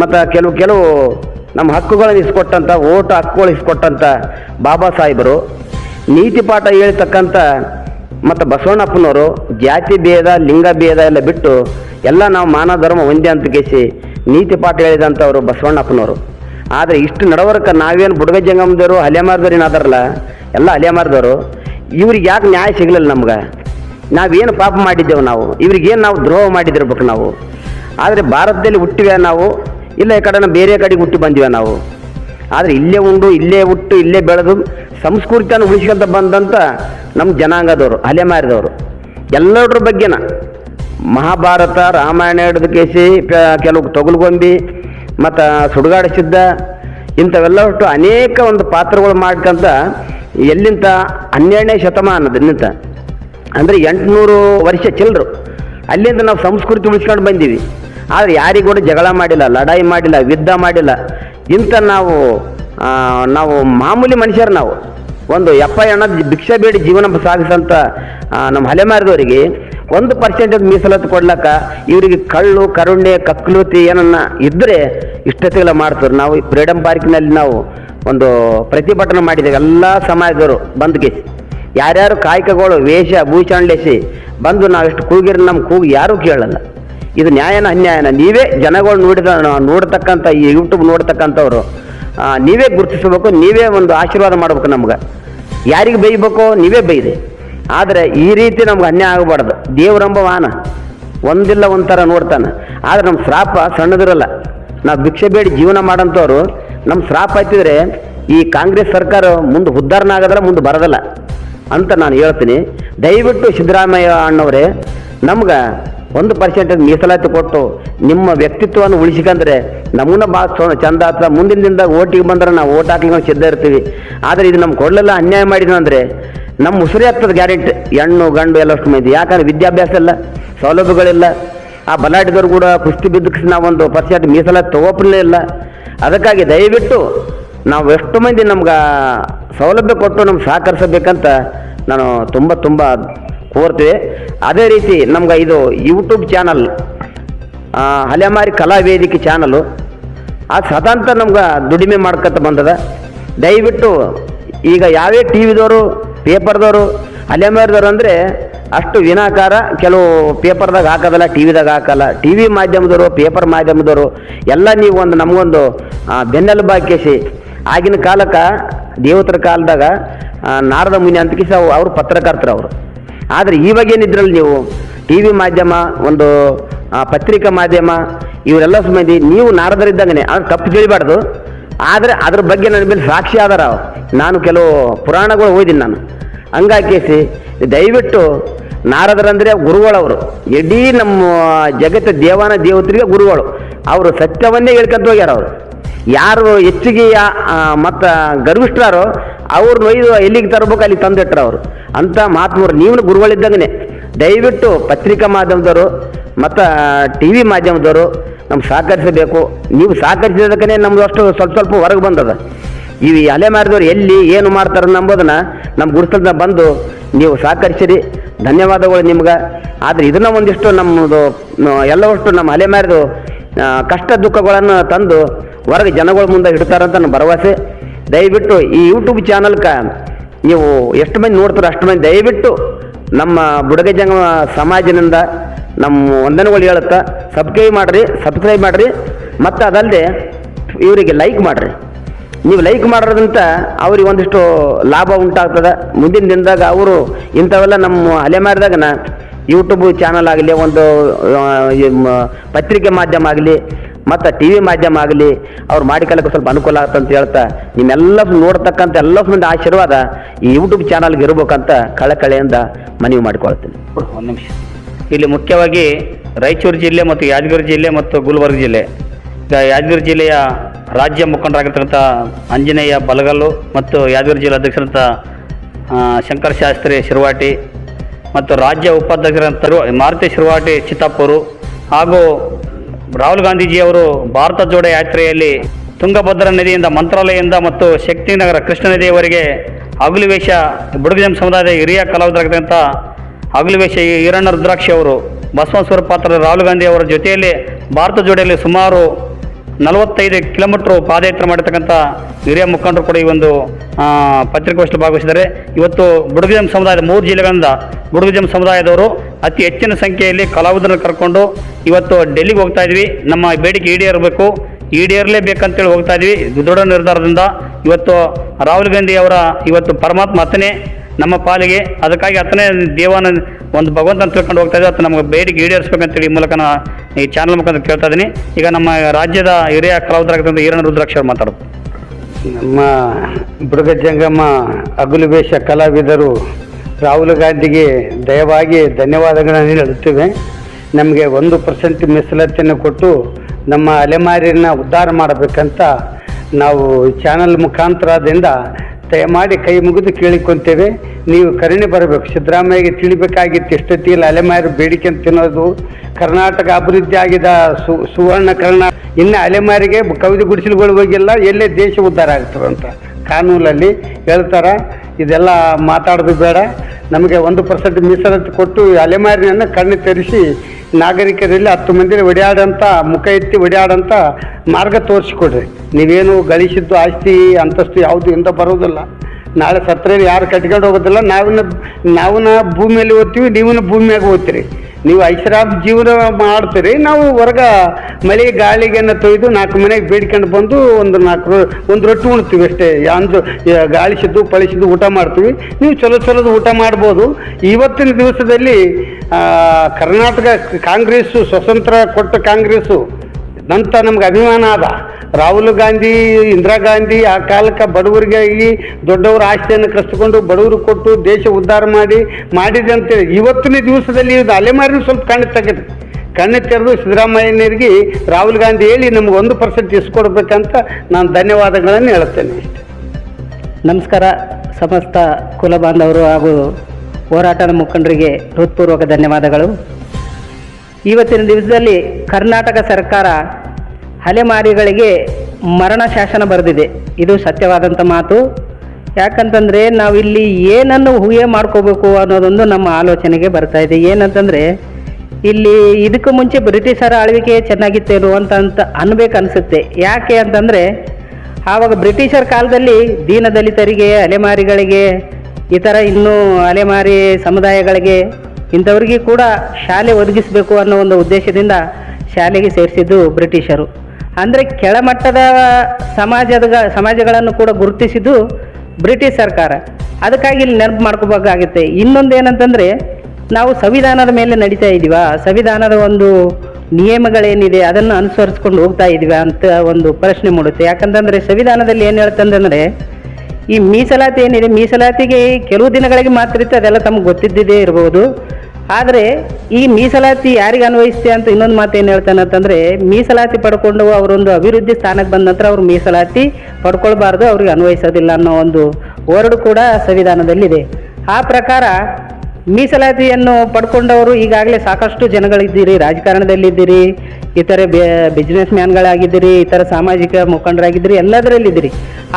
ಮತ್ತು ಕೆಲವು ಕೆಲವು ನಮ್ಮ ಹಕ್ಕುಗಳನ್ನು ಇಸ್ಕೊಟ್ಟಂಥ ಓಟ್ ಹಕ್ಕುಗಳು ಇಸ್ಕೊಟ್ಟಂಥ ಬಾಬಾ ಸಾಹೇಬರು. ನೀತಿ ಪಾಠ ಹೇಳ್ತಕ್ಕಂಥ ಮತ್ತು ಬಸವಣ್ಣಪ್ಪನವರು ಜಾತಿ ಭೇದ, ಲಿಂಗ ಭೇದ ಎಲ್ಲ ಬಿಟ್ಟು ಎಲ್ಲ ನಾವು ಮಾನವ ಧರ್ಮ ಒಂದೇ ಅಂತ ಕೇಸಿ ನೀತಿ ಪಾಠ ಹೇಳಿದಂಥವ್ರು ಬಸವಣ್ಣಪ್ಪನವರು. ಆದರೆ ಇಷ್ಟು ನಡವರ್ಕ ನಾವೇನು ಬುಡಗ ಹಲೆಮಾರ್ದವ್ರು ಏನಾದಾರಲ್ಲ ಎಲ್ಲ ಅಲೆಮಾರ್ದವರು, ಇವ್ರಿಗೆ ಯಾಕೆ ನ್ಯಾಯ ಸಿಗಲಿಲ್ಲ ನಮ್ಗೆ? ನಾವೇನು ಪಾಪ ಮಾಡಿದ್ದೇವೆ ನಾವು? ಇವ್ರಿಗೇನು ನಾವು ದ್ರೋಹ ಮಾಡಿದಿರ್ಬೇಕು ನಾವು? ಆದರೆ ಭಾರತದಲ್ಲಿ ಹುಟ್ಟಿವೆ ನಾವು, ಇಲ್ಲ ಈ ಕಡೆ ಬೇರೆ ಕಡೆಗೆ ಹುಟ್ಟಿ ಬಂದಿವೆ ನಾವು. ಆದರೆ ಇಲ್ಲೇ ಉಂಡು, ಇಲ್ಲೇ ಹುಟ್ಟು, ಇಲ್ಲೇ ಬೆಳೆದು ಸಂಸ್ಕೃತಿಯನ್ನು ಉಳಿಸ್ಕೊಂತ ಬಂದಂಥ ನಮ್ಮ ಜನಾಂಗದವರು, ಅಲೆಮಾರಿದವರು. ಎಲ್ಲರ ಬಗ್ಗೆನ ಮಹಾಭಾರತ, ರಾಮಾಯಣ ಹಿಡಿದು ಕೇಸಿ ಕೆಲವು ತೊಗಲ್ಗೊಂಬಿ, ಮತ್ತು ಸುಡುಗಾಡ ಸಿದ್ಧ ಇಂಥವೆಲ್ಲ ಒಟ್ಟು ಅನೇಕ ಒಂದು ಪಾತ್ರಗಳು ಮಾಡ್ಕಂತ ಎಲ್ಲಿಂತ ಹನ್ನೆರಡನೇ ಶತಮಾನದಿಂದ ಅಂದರೆ ಎಂಟುನೂರು ವರ್ಷ ಚಿಲ್ಲರು ಅಲ್ಲಿಂದ ನಾವು ಸಂಸ್ಕೃತಿ ಉಳಿಸ್ಕೊಂಡು ಬಂದೀವಿ. ಆದರೆ ಯಾರಿಗೂ ಕೂಡ ಜಗಳ ಮಾಡಿಲ್ಲ, ಲಡಾಯಿ ಮಾಡಿಲ್ಲ, ಯುದ್ಧ ಮಾಡಿಲ್ಲ. ಇಂಥ ನಾವು ನಾವು ಮಾಮೂಲಿ ಮನುಷ್ಯರು ನಾವು. ಒಂದು ಎಪ್ಪ ಭಿಕ್ಷೆ ಬೇಡಿ ಜೀವನ ಸಾಗಿಸಂತ ನಮ್ಮ ಹಲೆಮಾರಿದವರಿಗೆ ಒಂದು ಪರ್ಸೆಂಟೇಜ್ ಮೀಸಲಾತಿ ಕೊಡ್ಲಕ್ಕ ಇವರಿಗೆ ಕಳ್ಳು, ಕರುಣೆ, ಕಕ್ಲುತಿ ಏನನ್ನ ಇದ್ದರೆ ಇಷ್ಟತೆಗಳ ಮಾಡ್ತಾರೆ ನಾವು ಫ್ರೀಡಮ್ ಪಾರ್ಕ್ನಲ್ಲಿ ನಾವು ಒಂದು ಪ್ರತಿಭಟನೆ ಮಾಡಿದ್ದೇವೆ. ಎಲ್ಲ ಸಮಾಜದವರು ಬಂದ್ಗೆ ಯಾರ್ಯಾರು ಕಾಯಕಗಳು, ವೇಷ, ಭೂಷಣಲೇಸಿ ಬಂದು ನಾವೆಷ್ಟು ಕೂಗಿರ ನಮ್ಮ ಕೂಗಿ ಯಾರೂ ಕೇಳಲ್ಲ. ಇದು ನ್ಯಾಯನ ಅನ್ಯಾಯನ. ನೀವೇ ಜನಗಳು ನೋಡಿದ, ನೋಡ್ತಕ್ಕಂಥ ಈ ಯೂಟ್ಯೂಬ್ ನೋಡ್ತಕ್ಕಂಥವ್ರು ನೀವೇ ಗುರುತಿಸಬೇಕು, ನೀವೇ ಒಂದು ಆಶೀರ್ವಾದ ಮಾಡ್ಬೇಕು ನಮ್ಗೆ. ಯಾರಿಗೆ ಬೈಬೇಕು ನೀವೇ ಬೈದೆ ಆದರೆ ಈ ರೀತಿ ನಮ್ಗೆ ಅನ್ಯಾಯ ಆಗಬಾರ್ದು. ದೇವರಂಬ ವಾಹನ. ಒಂದಿಲ್ಲ ಒಂಥರ ನೋಡ್ತಾನೆ. ಆದರೆ ನಮ್ಮ ಶ್ರಾಪ ಸಣ್ಣದಿರಲ್ಲ. ನಾವು ಭಿಕ್ಷೆ ಬೇಡಿ ಜೀವನ ಮಾಡೋಂಥವ್ರು ನಮ್ಮ ಶ್ರಾಪ ಆಯ್ತಿದ್ರೆ ಈ ಕಾಂಗ್ರೆಸ್ ಸರ್ಕಾರ ಮುಂದೆ ಉದ್ಧಾರಣ ಆಗದ್ರೆ ಮುಂದೆ ಬರೋದಲ್ಲ ಅಂತ ನಾನು ಹೇಳ್ತೀನಿ. ದಯವಿಟ್ಟು ಸಿದ್ದರಾಮಯ್ಯ ಅಣ್ಣವರೇ, ನಮ್ಗೆ ಒಂದು ಪರ್ಸೆಂಟ್ ಮೀಸಲಾತಿ ಕೊಟ್ಟು ನಿಮ್ಮ ವ್ಯಕ್ತಿತ್ವವನ್ನು ಉಳಿಸಿಕಂದ್ರೆ ನಮ್ಮನ್ನ ಭಾಳ ಚಂದ ಆಗ್ತದೆ. ಮುಂದಿನ ದಿನದಾಗ ಓಟಿಗೆ ಬಂದ್ರೆ ನಾವು ಓಟ್ ಹಾಕ್ಲಿಕ್ಕೆ ಸಿದ್ಧ ಇರ್ತೀವಿ. ಆದರೆ ಇದು ನಮ್ಮ ಕೊಡಲೆಲ್ಲ, ಅನ್ಯಾಯ ಮಾಡಿದ್ವಿ ಅಂದರೆ ನಮ್ಮ ಉಸಿರಿ ಆಗ್ತದೆ ಗ್ಯಾರಂಟಿ. ಹೆಣ್ಣು, ಗಂಡು ಎಲ್ಲಷ್ಟು ಮಂದಿ. ಯಾಕಂದ್ರೆ ವಿದ್ಯಾಭ್ಯಾಸ ಇಲ್ಲ, ಸೌಲಭ್ಯಗಳಿಲ್ಲ. ಆ ಬಲಾಟಿದವ್ರು ಕೂಡ ಕುಸ್ತಿ ಬಿದ್ದಕ್ಕೆ ಒಂದು ಪರ್ಸೆಂಟ್ ಮೀಸಲಾತಿ ತಗೋಪಲೇ ಇಲ್ಲ. ಅದಕ್ಕಾಗಿ ದಯವಿಟ್ಟು ನಾವು ಎಷ್ಟು ಮಂದಿ ನಮ್ಗೆ ಸೌಲಭ್ಯ ಕೊಟ್ಟು ನಮ್ಗೆ ಸಹಕರಿಸಬೇಕಂತ ನಾನು ತುಂಬ ತುಂಬ ಕೋರ್ತೀವಿ ಅದೇ ರೀತಿ ನಮ್ಗೆ ಇದು ಯೂಟ್ಯೂಬ್ ಚಾನಲ್ ಹಲೆಮಾರಿ ಕಲಾ ವೇದಿಕೆ ಚಾನಲು ಆ ಸದಾಂತ ನಮ್ಗೆ ದುಡಿಮೆ ಮಾಡ್ಕೊತ ಬಂದದ. ದಯವಿಟ್ಟು ಈಗ ಯಾವೇ ಟಿ ವಿದವರು ಪೇಪರ್ದವರು ಅಲೆಮಾರಿದವರು ಅಂದರೆ ಅಷ್ಟು ವಿನಾಕಾರ, ಕೆಲವು ಪೇಪರ್ದಾಗ ಹಾಕೋದಲ್ಲ ಟಿ ವಿದಾಗ ಹಾಕಲ್ಲ. ಟಿ ವಿ ಮಾಧ್ಯಮದವರು, ಪೇಪರ್ ಮಾಧ್ಯಮದವರು, ಎಲ್ಲ ನೀವು ಒಂದು ನಮಗೊಂದು ಬೆನ್ನೆಲುಬು ಬೆನ್ನೆಲುಬಾಕೇಸಿ ಆಗಿನ ಕಾಲಕ್ಕೆ, ದೇವತರ ಕಾಲದಾಗ ನಾರದ ಮುನಿ ಅಂತ ಅವು ಅವರು ಪತ್ರಕರ್ತರು ಅವರು. ಆದರೆ ಇವಾಗೇನಿದ್ರಲ್ಲ ನೀವು ಟಿ ವಿ ಮಾಧ್ಯಮ, ಒಂದು ಪತ್ರಿಕಾ ಮಾಧ್ಯಮ, ಇವರೆಲ್ಲ ಮಂದಿ ನೀವು ನಾರದರಿದ್ದಂಗೆ ಅದು ತಪ್ಪು ತಿಳಿಬಾರ್ದು. ಆದರೆ ಅದ್ರ ಬಗ್ಗೆ ನನ್ನ ಮೇಲೆ ಸಾಕ್ಷಿ ಅವು. ನಾನು ಕೆಲವು ಪುರಾಣಗಳು ಓದಿನಿ ನಾನು. ಹಂಗಾಕೇಸಿ ದಯವಿಟ್ಟು ನಾರದರಂದರೆ ಗುರುಗಳವರು. ಇಡೀ ನಮ್ಮ ಜಗತ್ತ ದೇವಾನ ದೇವತರಿಗೆ ಗುರುಗಳು. ಅವರು ಸತ್ಯವನ್ನೇ ಹೇಳ್ಕೊಂತ ಹೋಗ್ಯಾರ ಅವರು ಯಾರು ಹೆಚ್ಚಿಗೆ ಮತ್ತು ಗರ್ವಿಷ್ಠರೋ ಅವ್ರನ್ನ ಒಯ್ದು ಎಲ್ಲಿಗೆ ತರಬೇಕು ಅಲ್ಲಿ ತಂದಿಟ್ರು ಅವರು. ಅಂಥ ಮಹಾತ್ಮರು ನೀವು ಗುರುಗಳಿದ್ದಂಗೆ ದಯವಿಟ್ಟು ಪತ್ರಿಕಾ ಮಾಧ್ಯಮದವರು ಮತ್ತು ಟಿ ವಿ ಮಾಧ್ಯಮದವರು ನಮ್ಗೆ ಸಹಕರಿಸಬೇಕು. ನೀವು ಸಹಕರಿಸಿದಕ್ಕೇ ನಮ್ದು ಅಷ್ಟು ಸ್ವಲ್ಪ ಸ್ವಲ್ಪ ಹೊರಗೆ ಬಂದದ. ಈ ಅಲೆ ಮಾರಿದವ್ರು ಎಲ್ಲಿ ಏನು ಮಾಡ್ತಾರೆ ನಂಬೋದನ್ನ ನಮ್ಮ ಗುರುತದ ಬಂದು ನೀವು ಸಹಕರಿಸಿರಿ. ಧನ್ಯವಾದಗಳು ನಿಮ್ಗೆ. ಆದರೆ ಇದನ್ನ ಒಂದಿಷ್ಟು ನಮ್ಮದು ಎಲ್ಲವಷ್ಟು ನಮ್ಮ ಅಲೆ ಮಾರಿದು ಕಷ್ಟ ದುಃಖಗಳನ್ನು ತಂದು ಹೊರಗೆ ಜನಗಳ ಮುಂದೆ ಇಡ್ತಾರಂತ ನನ್ನ ಭರವಸೆ. ದಯವಿಟ್ಟು ಈ ಯೂಟ್ಯೂಬ್ ಚಾನಲ್ಕ ನೀವು ಎಷ್ಟು ಮಂದಿ ನೋಡ್ತಾರೋ ಅಷ್ಟು ಮಂದಿ ದಯವಿಟ್ಟು ನಮ್ಮ ಬುಡಗ ಜಂಗ ಸಮಾಜದಿಂದ ನಮ್ಮ ವಂದನೆಗಳು ಹೇಳುತ್ತಾ ಸಬ್ಸ್ಕ್ರೈಬ್ ಮಾಡಿರಿ ಸಬ್ಸ್ಕ್ರೈಬ್ ಮಾಡಿರಿ, ಮತ್ತು ಅದಲ್ಲದೆ ಇವರಿಗೆ ಲೈಕ್ ಮಾಡಿರಿ. ನೀವು ಲೈಕ್ ಮಾಡೋದ್ರಿಂದ ಅವ್ರಿಗೆ ಒಂದಿಷ್ಟು ಲಾಭ ಉಂಟಾಗ್ತದೆ. ಮುಂದಿನ ದಿನದಾಗ ಅವರು ಇಂಥವೆಲ್ಲ ನಮ್ಮ ಅಲೆಮಾರಿದಾಗನ ಯೂಟ್ಯೂಬ್ ಚಾನಲ್ ಆಗಲಿ, ಒಂದು ಪತ್ರಿಕೆ ಮಾಧ್ಯಮ ಆಗಲಿ ಮತ್ತು ಟಿ ವಿ ಮಾಧ್ಯಮ ಆಗಲಿ, ಅವ್ರು ಮಾಡಿಕೊಳ್ಳಕ್ಕೆ ಸ್ವಲ್ಪ ಅನುಕೂಲ ಆಗುತ್ತೆ ಅಂತ ಹೇಳ್ತಾ ನಿಮ್ಮೆಲ್ಲ ನೋಡ್ತಕ್ಕಂಥ ಎಲ್ಲ ಮಂದಿ ಆಶೀರ್ವಾದ ಈ ಯೂಟ್ಯೂಬ್ ಚಾನಲ್ಗೆ ಇರ್ಬೇಕಂತ ಕಳಕಳೆಯಿಂದ ಮನವಿ ಮಾಡಿಕೊಳ್ತೀನಿ. ಒಂದು ನಿಮಿಷ. ಇಲ್ಲಿ ಮುಖ್ಯವಾಗಿ ರಾಯಚೂರು ಜಿಲ್ಲೆ ಮತ್ತು ಯಾದಗಿರಿ ಜಿಲ್ಲೆ ಮತ್ತು ಗುಲ್ಬರ್ಗ ಜಿಲ್ಲೆ. ಈಗ ಯಾದಗಿರಿ ಜಿಲ್ಲೆಯ ರಾಜ್ಯ ಮುಖಂಡರಾಗಿರ್ತಕ್ಕಂಥ ಆಂಜನೇಯ ಬಲಗಲ್ಲು ಮತ್ತು ಯಾದಗಿರಿ ಜಿಲ್ಲಾ ಅಧ್ಯಕ್ಷರಂಥ ಶಂಕರ್ ಶಾಸ್ತ್ರಿ ಶಿರ್ವಾಟಿ ಮತ್ತು ರಾಜ್ಯ ಉಪಾಧ್ಯಕ್ಷರಂಥ ಮಾರುತಿ ಶಿರ್ವಾಟಿ ಚಿತ್ತಾಪುರು ಹಾಗೂ ರಾಹುಲ್ ಗಾಂಧೀಜಿಯವರು ಭಾರತ ಜೋಡೋ ಯಾತ್ರೆಯಲ್ಲಿ ತುಂಗಭದ್ರಾ ನದಿಯಿಂದ ಮಂತ್ರಾಲಯದಿಂದ ಮತ್ತು ಶಕ್ತಿನಗರ ಕೃಷ್ಣ ನದಿಯವರೆಗೆ ಹಗಲುವೇಷ ಬುಡಗಜಂ ಸಮುದಾಯದ ಹಿರಿಯ ಕಲಾವಿದರಾಗಿದ್ದಂಥ ಹಗಲುವೇಷ ಈರಣ್ಣ ರುದ್ರಾಕ್ಷಿ ಅವರು ಬಸವೇಶ್ವರ ಪಾತ್ರ ರಾಹುಲ್ ಗಾಂಧಿ ಅವರ ಜೊತೆಯಲ್ಲಿ ಭಾರತ ಜೋಡಿಯಲ್ಲಿ ಸುಮಾರು ನಲವತ್ತೈದು ಕಿಲೋಮೀಟ್ರ್ ಪಾದಯಾತ್ರೆ ಮಾಡಿರ್ತಕ್ಕಂಥ ಹಿರಿಯ ಮುಖಂಡರು ಕೂಡ ಈ ಒಂದು ಪತ್ರಿಕಾಗೋಷ್ಠಿ ಭಾಗವಹಿಸಿದ್ದಾರೆ. ಇವತ್ತು ಬುಡಗಜಂ ಸಮುದಾಯದ ಮೂರು ಜಿಲ್ಲೆಗಳಿಂದ ಬುಡಗಜಂ ಸಮುದಾಯದವರು ಅತಿ ಹೆಚ್ಚಿನ ಸಂಖ್ಯೆಯಲ್ಲಿ ಕಲಾವಿದರನ್ನು ಕರ್ಕೊಂಡು ಇವತ್ತು ಡೆಲ್ಲಿಗೆ ಹೋಗ್ತಾ ಇದ್ವಿ. ನಮ್ಮ ಬೇಡಿಕೆ ಈಡೇರಬೇಕು. ಈಡೇರಲೇಬೇಕಂತೇಳಿ ಹೋಗ್ತಾ ಇದ್ವಿ. ದೃಢ ನಿರ್ಧಾರದಿಂದ ಇವತ್ತು ರಾಹುಲ್ ಗಾಂಧಿ ಅವರ ಇವತ್ತು ಪರಮಾತ್ಮ ಅತ್ತನೇ ನಮ್ಮ ಪಾಲಿಗೆ. ಅದಕ್ಕಾಗಿ ಆತನೇ ದೇವನ ಒಂದು ಭಗವಂತ ಅಂತ ತಿಳ್ಕೊಂಡು ಹೋಗ್ತಾ ಇದ್ದೀವಿ ಅದು ನಮಗೆ ಬೇಡಿಕೆ ಈಡೇರಿಸ್ಬೇಕಂತೇಳಿ ಈ ಮೂಲಕ ಈ ಚಾನಲ್ ಮುಖಾಂತರ ಕೇಳ್ತಾ ಇದ್ದೀನಿ. ಈಗ ನಮ್ಮ ರಾಜ್ಯದ ಹಿರಿಯ ಕಲಾವಿದರಾಗಿದ್ದಂಥ ಈರಣ್ಣ ರುದ್ರಾಕ್ಷ ಮಾತಾಡೋದು. ನಮ್ಮ ಬುಡಗ ಅಗುಲಿವೇಶ ಕಲಾವಿದರು ರಾಹುಲ್ ಗಾಂಧಿಗೆ ದಯವಾಗಿ ಧನ್ಯವಾದಗಳನ್ನು ಹೇಳುತ್ತೇವೆ. ನಮಗೆ ಒಂದು ಪರ್ಸೆಂಟ್ ಮೀಸಲಾತಿಯನ್ನು ಕೊಟ್ಟು ನಮ್ಮ ಅಲೆಮಾರಿನ ಉದ್ಧಾರ ಮಾಡಬೇಕಂತ ನಾವು ಚಾನಲ್ ಮುಖಾಂತರದಿಂದ ದಯಮಾಡಿ ಕೈ ಮುಗಿದು ಕೇಳಿಕೊಂತೇವೆ. ನೀವು ಕರುಣೆ ಬರಬೇಕು. ಸಿದ್ದರಾಮಯ್ಯಗೆ ತಿಳಿಬೇಕಾಗಿತ್ತು ಎಷ್ಟೊತ್ತಿಲ್ಲ ಅಲೆಮಾರಿ ಬೇಡಿಕೆ ಅಂತ ತಿನ್ನೋದು ಕರ್ನಾಟಕ ಅಭಿವೃದ್ಧಿ ಆಗಿದ ಸು, ಸುವರ್ಣ ಕರ್ನಾ ಇನ್ನು ಅಲೆಮಾರಿಗೆ ಕವಿದ ಗುಡಿಸಲುಗಳು ಹೋಗಿಲ್ಲ. ಎಲ್ಲೇ ದೇಶ ಉದ್ಧಾರ ಆಗ್ತದಂತ ಕಾನೂನಲ್ಲಿ ಹೇಳ್ತಾರ. ಇದೆಲ್ಲ ಮಾತಾಡೋದು ಬೇಡ. ನಮಗೆ ಒಂದು ಪರ್ಸೆಂಟ್ ಮೀಸಲಾತಿ ಕೊಟ್ಟು ಅಲೆಮಾರಿನನ್ನು ಕಣ್ಣು ತೆರೆಸಿ ನಾಗರಿಕರಲ್ಲಿ ಹತ್ತು ಮಂದಿ ಒಡ್ಯಾಡಂತ, ಮುಖ ಎತ್ತಿ ಒಡ್ಯಾಡಂತ ಮಾರ್ಗ ತೋರಿಸಿಕೊಡ್ರಿ. ನೀವೇನು ಗಳಿಸಿದ್ದು ಆಸ್ತಿ, ಅಂತಸ್ತು ಯಾವುದು ಇಂದ ಬರೋದಿಲ್ಲ. ನಾಳೆ ಸತ್ರೆಯಲ್ಲಿ ಯಾರು ಕಟ್ಕೊಂಡು ಹೋಗೋದಿಲ್ಲ. ನಾವಿನ ನಾವಿನ ಭೂಮಿಯಲ್ಲಿ ಓದ್ತೀವಿ ನೀವಿನ ಭೂಮಿಯಾಗ ಓದ್ತೀರಿ. ನೀವು ಐಷರಾಫ್ ಜೀವನ ಮಾಡ್ತೀರಿ, ನಾವು ಹೊರಗ ಮಳೆ ಗಾಳಿಗೆನ ತೊಯ್ದು ನಾಲ್ಕು ಮನೆಗೆ ಬೇಡ್ಕೊಂಡು ಬಂದು ಒಂದು ನಾಲ್ಕು ಒಂದು ರೊಟ್ಟಿ ಉಣ್ತೀವಿ ಅಷ್ಟೇ. ಅಂದು ಗಾಳಿಸಿದ್ದು ಪಳಿಸಿದ್ದು ಊಟ ಮಾಡ್ತೀವಿ. ನೀವು ಚಲೋ ಚಲೋದು ಊಟ ಮಾಡ್ಬೋದು. ಇವತ್ತಿನ ದಿವಸದಲ್ಲಿ ಕರ್ನಾಟಕ ಕಾಂಗ್ರೆಸ್ಸು ಸ್ವತಂತ್ರ ಕೊಟ್ಟ ಕಾಂಗ್ರೆಸ್ಸು ನಂತ ನಮ್ಗೆ ಅಭಿಮಾನ ಅದ. ರಾಹುಲ್ ಗಾಂಧಿ, ಇಂದಿರಾ ಗಾಂಧಿ, ಆ ಕಾಲಕ್ಕೆ ಬಡವರಿಗೆ ದೊಡ್ಡವರ ಆಸ್ತಿಯನ್ನು ಕಸ್ಕೊಂಡು ಬಡವರು ಕೊಟ್ಟು ದೇಶ ಉದ್ಧಾರ ಮಾಡಿ, ಮಾಡಿದೆ ಅಂತೇಳಿ. ಇವತ್ತಿನ ದಿವಸದಲ್ಲಿ ಇದು ಅಲೆಮಾರಿನ ಸ್ವಲ್ಪ ಕಣ್ಣು ತೆಗೆದು. ಕಣ್ಣು ತೆರೆದು ಸಿದ್ದರಾಮಯ್ಯನವರಿಗೆ ರಾಹುಲ್ ಗಾಂಧಿ ಹೇಳಿ ನಮ್ಗೆ ಒಂದು ಪರ್ಸೆಂಟ್ ಇಸ್ಕೊಡ್ಬೇಕಂತ ನಾನು ಧನ್ಯವಾದಗಳನ್ನು ಹೇಳ್ತೇನೆ ನಮಸ್ಕಾರ. ಸಮಸ್ತ ಕುಲ ಬಾಂಧವರು ಹಾಗೂ ಹೋರಾಟದ ಮುಖಂಡರಿಗೆ ಹೃತ್ಪೂರ್ವಕ ಧನ್ಯವಾದಗಳು. ಇವತ್ತಿನ ದಿವಸದಲ್ಲಿ ಕರ್ನಾಟಕ ಸರ್ಕಾರ ಅಲೆಮಾರಿಗಳಿಗೆ ಮರಣ ಶಾಸನ ಬರೆದಿದೆ. ಇದು ಸತ್ಯವಾದಂಥ ಮಾತು. ಯಾಕಂತಂದರೆ ನಾವಿಲ್ಲಿ ಏನನ್ನು ಊಹೆ ಮಾಡ್ಕೋಬೇಕು ಅನ್ನೋದೊಂದು ನಮ್ಮ ಆಲೋಚನೆಗೆ ಬರ್ತಾ ಇದೆ. ಏನಂತಂದರೆ, ಇಲ್ಲಿ ಇದಕ್ಕೂ ಮುಂಚೆ ಬ್ರಿಟಿಷರ ಆಳ್ವಿಕೆ ಚೆನ್ನಾಗಿತ್ತೇನೋ ಅಂತ ಅಂತ ಅನ್ಬೇಕು ಅನಿಸುತ್ತೆ. ಯಾಕೆ ಅಂತಂದರೆ, ಆವಾಗ ಬ್ರಿಟಿಷರ ಕಾಲದಲ್ಲಿ ದೀನದಲಿತರಿಗೆ ಅಲೆಮಾರಿಗಳಿಗೆ ಈ ಥರ ಇನ್ನೂ ಅಲೆಮಾರಿ ಸಮುದಾಯಗಳಿಗೆ ಇಂಥವ್ರಿಗೆ ಕೂಡ ಶಾಲೆ ಒದಗಿಸಬೇಕು ಅನ್ನೋ ಒಂದು ಉದ್ದೇಶದಿಂದ ಶಾಲೆಗೆ ಸೇರಿಸಿದ್ದು ಬ್ರಿಟಿಷರು. ಅಂದರೆ ಕೆಳಮಟ್ಟದ ಸಮಾಜದ ಸಮಾಜಗಳನ್ನು ಕೂಡ ಗುರುತಿಸಿದ್ದು ಬ್ರಿಟಿಷ್ ಸರ್ಕಾರ. ಅದಕ್ಕಾಗಿ ಇಲ್ಲಿ ನೆನಪು ಮಾಡ್ಕೋಬೇಕಾಗುತ್ತೆ ಇನ್ನೊಂದು ಏನಂತಂದರೆ ನಾವು ಸಂವಿಧಾನದ ಮೇಲೆ ನಡೀತಾ ಇದ್ದೀವ ಸಂವಿಧಾನದ ಒಂದು ನಿಯಮಗಳೇನಿದೆ? ಅದನ್ನು ಅನುಸರಿಸ್ಕೊಂಡು ಹೋಗ್ತಾ ಇದೀವ ಅಂತ ಒಂದು ಪ್ರಶ್ನೆ ಮೂಡುತ್ತೆ. ಯಾಕಂತಂದರೆ ಸಂವಿಧಾನದಲ್ಲಿ ಏನು ಹೇಳ್ತಂದ್ರೆ ಈ ಮೀಸಲಾತಿ ಏನಿದೆ? ಮೀಸಲಾತಿಗೆ ಕೆಲವು ದಿನಗಳಿಗೆ ಮಾತ್ರ ಇತ್ತು ಅದೆಲ್ಲ ತಮ್ಗೆ ಗೊತ್ತಿದ್ದಿದ್ದೇ ಇರ್ಬೋದು. ಆದರೆ ಈ ಮೀಸಲಾತಿ ಯಾರಿಗೆ ಅನ್ವಯಿಸುತ್ತೆ ಅಂತ ಇನ್ನೊಂದು ಮಾತು ಏನು ಹೇಳ್ತಾನೆ ಅಂತಂದರೆ, ಮೀಸಲಾತಿ ಪಡ್ಕೊಂಡು ಅವರೊಂದು ಅಭಿವೃದ್ಧಿ ಸ್ಥಾನಕ್ಕೆ ಬಂದ ನಂತರ ಅವರು ಮೀಸಲಾತಿ ಪಡ್ಕೊಳ್ಬಾರ್ದು, ಅವ್ರಿಗೆ ಅನ್ವಯಿಸೋದಿಲ್ಲ ಅನ್ನೋ ಒಂದು ವರ್ಡ್ ಕೂಡ ಸಂವಿಧಾನದಲ್ಲಿದೆ. ಆ ಪ್ರಕಾರ ಮೀಸಲಾತಿಯನ್ನು ಪಡ್ಕೊಂಡವರು ಈಗಾಗಲೇ ಸಾಕಷ್ಟು ಜನಗಳಿದ್ದೀರಿ, ರಾಜಕಾರಣದಲ್ಲಿದ್ದೀರಿ, ಇತರೆ ಬಿಸ್ನೆಸ್ ಮ್ಯಾನ್ಗಳಾಗಿದ್ದೀರಿ ಇತರ ಸಾಮಾಜಿಕ ಮುಖಂಡರಾಗಿದ್ದೀರಿ, ಎಲ್ಲದರಲ್ಲಿದ್ದೀರಿ.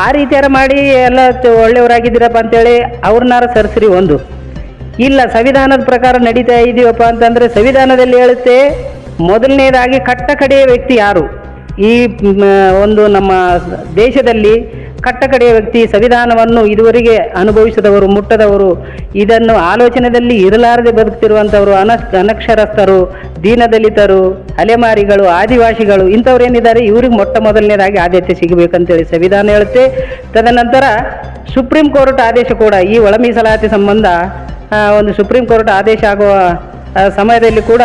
ಆ ರೀತಿಯಾರ ಮಾಡಿ ಎಲ್ಲ ಒಳ್ಳೆಯವರಾಗಿದ್ದೀರಪ್ಪ ಅಂತೇಳಿ ಅವ್ರನ್ನಾರ ಸರಿಸ್ರಿ ಒಂದು. ಇಲ್ಲ, ಸಂವಿಧಾನದ ಪ್ರಕಾರ ನಡೀತಾ ಇದೀವಪ್ಪ ಅಂತಂದರೆ ಸಂವಿಧಾನದಲ್ಲಿ ಹೇಳುತ್ತೆ, ಮೊದಲನೇದಾಗಿ ಕಟ್ಟ ಕಡೆಯ ವ್ಯಕ್ತಿ ಯಾರು? ಈ ಒಂದು ನಮ್ಮ ದೇಶದಲ್ಲಿ ಕಟ್ಟ ಕಡೆಯ ವ್ಯಕ್ತಿ ಸಂವಿಧಾನವನ್ನು ಇದುವರೆಗೆ ಅನುಭವಿಸಿದವರು, ಮುಟ್ಟದವರು, ಇದನ್ನು ಆಲೋಚನೆಯಲ್ಲಿ ಇರಲಾರದೆ ಬದುಕ್ತಿರುವಂಥವರು ಅನ ಅನಕ್ಷರಸ್ಥರು, ದೀನದಲಿತರು, ಅಲೆಮಾರಿಗಳು, ಆದಿವಾಸಿಗಳು, ಇಂಥವ್ರೇನಿದ್ದಾರೆ? ಇವ್ರಿಗೆ ಮೊಟ್ಟ ಮೊದಲನೇದಾಗಿ ಆದ್ಯತೆ ಸಿಗಬೇಕಂತೇಳಿ ಸಂವಿಧಾನ ಹೇಳುತ್ತೆ. ತದನಂತರ ಸುಪ್ರೀಂ ಕೋರ್ಟ್ ಆದೇಶ ಕೂಡ ಈ ಒಳ ಮೀಸಲಾತಿ ಸಂಬಂಧ ಒಂದು ಸುಪ್ರೀಂ ಕೋರ್ಟ್ ಆದೇಶ ಆಗುವ ಸಮಯದಲ್ಲಿ ಕೂಡ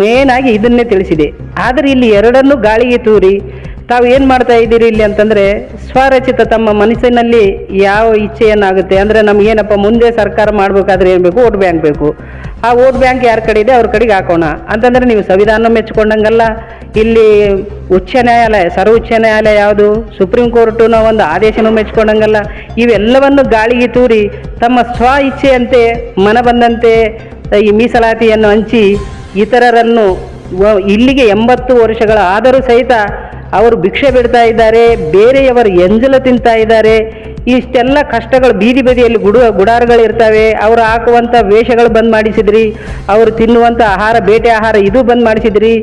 ಮೇನ್ ಆಗಿ ಇದನ್ನೇ ತಿಳಿಸಿದೆ. ಆದರೆ ಇಲ್ಲಿ ಎರಡನ್ನೂ ಗಾಳಿಗೆ ತೂರಿ, ತಾವು ಏನು ಮಾಡ್ತಾ ಇದ್ದೀರಿ ಇಲ್ಲಿ ಅಂತಂದರೆ, ಸ್ವರಚಿತ ತಮ್ಮ ಮನಸ್ಸಿನಲ್ಲಿ ಯಾವ ಇಚ್ಛೆಯನ್ನಾಗುತ್ತೆ? ಅಂದರೆ ನಮಗೇನಪ್ಪ ಮುಂದೆ ಸರ್ಕಾರ ಮಾಡಬೇಕಾದ್ರೆ ಏನು ಬೇಕು? ಓಟ್ ಬ್ಯಾಂಕ್ ಬೇಕು. ಆ ವೋಟ್ ಬ್ಯಾಂಕ್ ಯಾರ ಕಡೆ ಇದೆ, ಅವ್ರ ಕಡೆಗೆ ಹಾಕೋಣ. ಅಂತಂದರೆ ನೀವು ಸಂವಿಧಾನ ಮೆಚ್ಚಿಕೊಂಡಂಗಲ್ಲ. ಇಲ್ಲಿ ಉಚ್ಚ ನ್ಯಾಯಾಲಯ ಸರ್ವೋಚ್ಚ ನ್ಯಾಯಾಲಯ ಯಾವುದು? ಸುಪ್ರೀಂ ಕೋರ್ಟಿನ ಒಂದು ಆದೇಶನೂ ಮೆಚ್ಚಿಕೊಂಡಂಗಲ್ಲ. ಇವೆಲ್ಲವನ್ನು ಗಾಳಿಗೆ ತೂರಿ ತಮ್ಮ ಸ್ವ ಇಚ್ಛೆಯಂತೆ ಮನ ಬಂದಂತೆ ಈ ಮೀಸಲಾತಿಯನ್ನು ಹಂಚಿ ಇತರರನ್ನು ಇಲ್ಲಿಗೆ ಎಂಬತ್ತು ವರ್ಷಗಳ ಆದರೂ ಸಹಿತ ಅವರು ಭಿಕ್ಷೆ ಬಿಡ್ತಾ ಇದ್ದಾರೆ, ಬೇರೆಯವರು ಎಂಜಲು ತಿಂತಾ ಇದ್ದಾರೆ. ಇಷ್ಟೆಲ್ಲ ಕಷ್ಟಗಳು ಬೀದಿ ಬದಿಯಲ್ಲಿ ಗುಡು ಗುಡಾರಗಳು ಇರ್ತವೆ ಅವರು ಹಾಕುವಂಥ ವೇಷಗಳು ಬಂದ್ ಮಾಡಿಸಿದ್ರಿ, ಅವರು ತಿನ್ನುವಂಥ ಆಹಾರ, ಬೇಟೆ ಆಹಾರ ಇದು ಬಂದ್ ಮಾಡಿಸಿದ್ರಿ.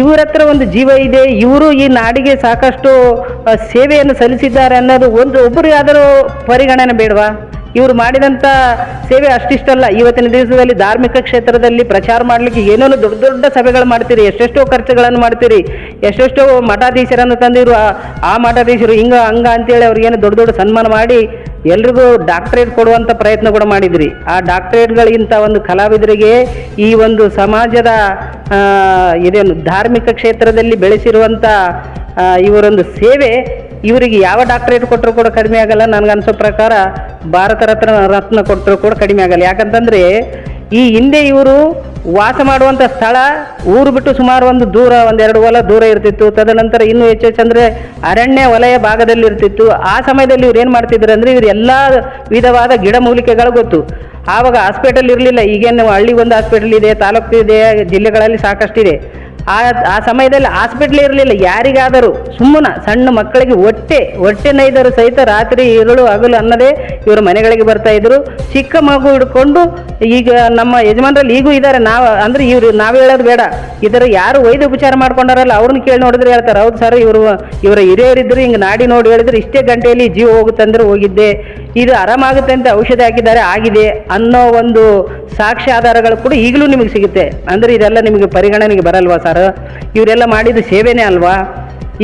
ಇವರ ಹತ್ರ ಒಂದು ಜೀವ ಇದೆ, ಇವರು ಈ ನಾಡಿಗೆ ಸಾಕಷ್ಟು ಸೇವೆಯನ್ನು ಸಲ್ಲಿಸಿದ್ದಾರೆ ಅನ್ನೋದು ಒಂದು ಒಬ್ಬರಿಗಾದರೂ ಪರಿಗಣನೆ ಬೇಡವಾ? ಇವರು ಮಾಡಿದಂಥ ಸೇವೆ ಅಷ್ಟಿಷ್ಟಲ್ಲ. ಇವತ್ತಿನ ದಿವಸದಲ್ಲಿ ಧಾರ್ಮಿಕ ಕ್ಷೇತ್ರದಲ್ಲಿ ಪ್ರಚಾರ ಮಾಡಲಿಕ್ಕೆ ಏನೇನು ದೊಡ್ಡ ದೊಡ್ಡ ಸಭೆಗಳು ಮಾಡ್ತೀರಿ, ಎಷ್ಟೆಷ್ಟೋ ಖರ್ಚುಗಳನ್ನು ಮಾಡ್ತೀರಿ, ಎಷ್ಟೆಷ್ಟೋ ಮಠಾಧೀಶರನ್ನು ತಂದಿರು, ಆ- ಮಠಾಧೀಶರು ಹಿಂಗ, ಹಂಗ ಅಂತೇಳಿ ಅವ್ರಿಗೇನು ದೊಡ್ಡ ದೊಡ್ಡ ಸನ್ಮಾನ ಮಾಡಿ ಎಲ್ರಿಗೂ ಡಾಕ್ಟರೇಟ್ ಕೊಡುವಂಥ ಪ್ರಯತ್ನ ಕೂಡ ಮಾಡಿದ್ರಿ. ಆ ಡಾಕ್ಟ್ರೇಟ್ಗಳಿಂಥ ಒಂದು ಕಲಾವಿದರಿಗೆ ಈ ಒಂದು ಸಮಾಜದ ಇದೇನು ಧಾರ್ಮಿಕ ಕ್ಷೇತ್ರದಲ್ಲಿ ಬೆಳೆಸಿರುವಂಥ ಇವರೊಂದು ಸೇವೆ, ಇವರಿಗೆ ಯಾವ ಡಾಕ್ಟರೇಟ್ ಕೊಟ್ಟರು ಕೂಡ ಕಡಿಮೆ ಆಗಲ್ಲ. ನನಗನ್ಸೋ ಪ್ರಕಾರ ಭಾರತ ರತ್ನ ರತ್ನ ಕೊಟ್ಟರು ಕೂಡ ಕಡಿಮೆ ಆಗಲ್ಲ. ಯಾಕಂತಂದರೆ ಈ ಹಿಂದೆ ಇವರು ವಾಸ ಮಾಡುವಂಥ ಸ್ಥಳ ಊರು ಬಿಟ್ಟು ಸುಮಾರು ಒಂದು ದೂರ ಒಂದೆರಡು ಹೊಲ ದೂರ ಇರ್ತಿತ್ತು. ತದನಂತರ ಇನ್ನೂ ಹೆಚ್ಚು ಹೆಚ್ಚು ಅಂದರೆ ಅರಣ್ಯ ವಲಯ ಭಾಗದಲ್ಲಿ ಇರ್ತಿತ್ತು. ಆ ಸಮಯದಲ್ಲಿ ಇವ್ರು ಏನು ಮಾಡ್ತಿದ್ರು ಅಂದರೆ ಇವ್ರು ಎಲ್ಲ ವಿಧವಾದ ಗಿಡಮೂಲಿಕೆಗಳು ಗೊತ್ತು. ಆವಾಗ ಹಾಸ್ಪಿಟಲ್ ಇರಲಿಲ್ಲ. ಈಗೇನು ಹಳ್ಳಿ ಒಂದು ಹಾಸ್ಪಿಟಲ್ ಇದೆ, ತಾಲೂಕು ಇದೆ, ಜಿಲ್ಲೆಗಳಲ್ಲಿ ಸಾಕಷ್ಟಿದೆ. ಆ ಆ ಸಮಯದಲ್ಲಿ ಹಾಸ್ಪಿಟ್ಲ್ ಇರಲಿಲ್ಲ. ಯಾರಿಗಾದರೂ ಸುಮ್ಮನ ಸಣ್ಣ ಮಕ್ಕಳಿಗೆ ಹೊಟ್ಟೆ ಹೊಟ್ಟೆ ನೈದರು ಸಹಿತ ರಾತ್ರಿ ಇರುಳು ಹಗಲು ಅನ್ನದೇ ಇವರು ಮನೆಗಳಿಗೆ ಬರ್ತಾ ಇದ್ರು. ಚಿಕ್ಕ ಮಗು ಹಿಡ್ಕೊಂಡು ಈಗ ನಮ್ಮ ಯಜಮಾನ್ರಲ್ಲಿ ಈಗೂ ಇದ್ದಾರೆ ನಾವು ಅಂದ್ರೆ ಇವರು ನಾವು ಹೇಳೋದು ಬೇಡ. ಇದರ ಯಾರು ವೈದ್ಯ ಉಪಚಾರ ಮಾಡ್ಕೊಂಡಾರಲ್ಲ, ಅವ್ರನ್ನ ಕೇಳಿ ನೋಡಿದ್ರೆ ಹೇಳ್ತಾರೆ. ಹೌದು ಸರ್, ಇವರು ಇವರ ಹಿರಿಯರಿದ್ರು, ಹಿಂಗೆ ನಾಡಿ ನೋಡಿ ಹೇಳಿದ್ರೆ, ಇಷ್ಟೇ ಗಂಟೆಯಲ್ಲಿ ಜೀವ ಹೋಗುತ್ತಂದ್ರೆ ಹೋಗಿದ್ದೆ. ಇದು ಆರಾಮಾಗುತ್ತೆ ಅಂತ ಔಷಧಿ ಹಾಕಿದ್ದಾರೆ, ಆಗಿದೆ ಅನ್ನೋ ಒಂದು ಸಾಕ್ಷ್ಯ ಆಧಾರಗಳು ಕೂಡ ಈಗಲೂ ನಿಮಗೆ ಸಿಗುತ್ತೆ. ಅಂದ್ರೆ ಇದೆಲ್ಲ ನಿಮಗೆ ಪರಿಗಣನೆಗೆ ಬರಲ್ವಾ ಸರ್? ಇವರೆಲ್ಲ ಮಾಡಿದ ಸೇವೆನೇ ಅಲ್ವಾ?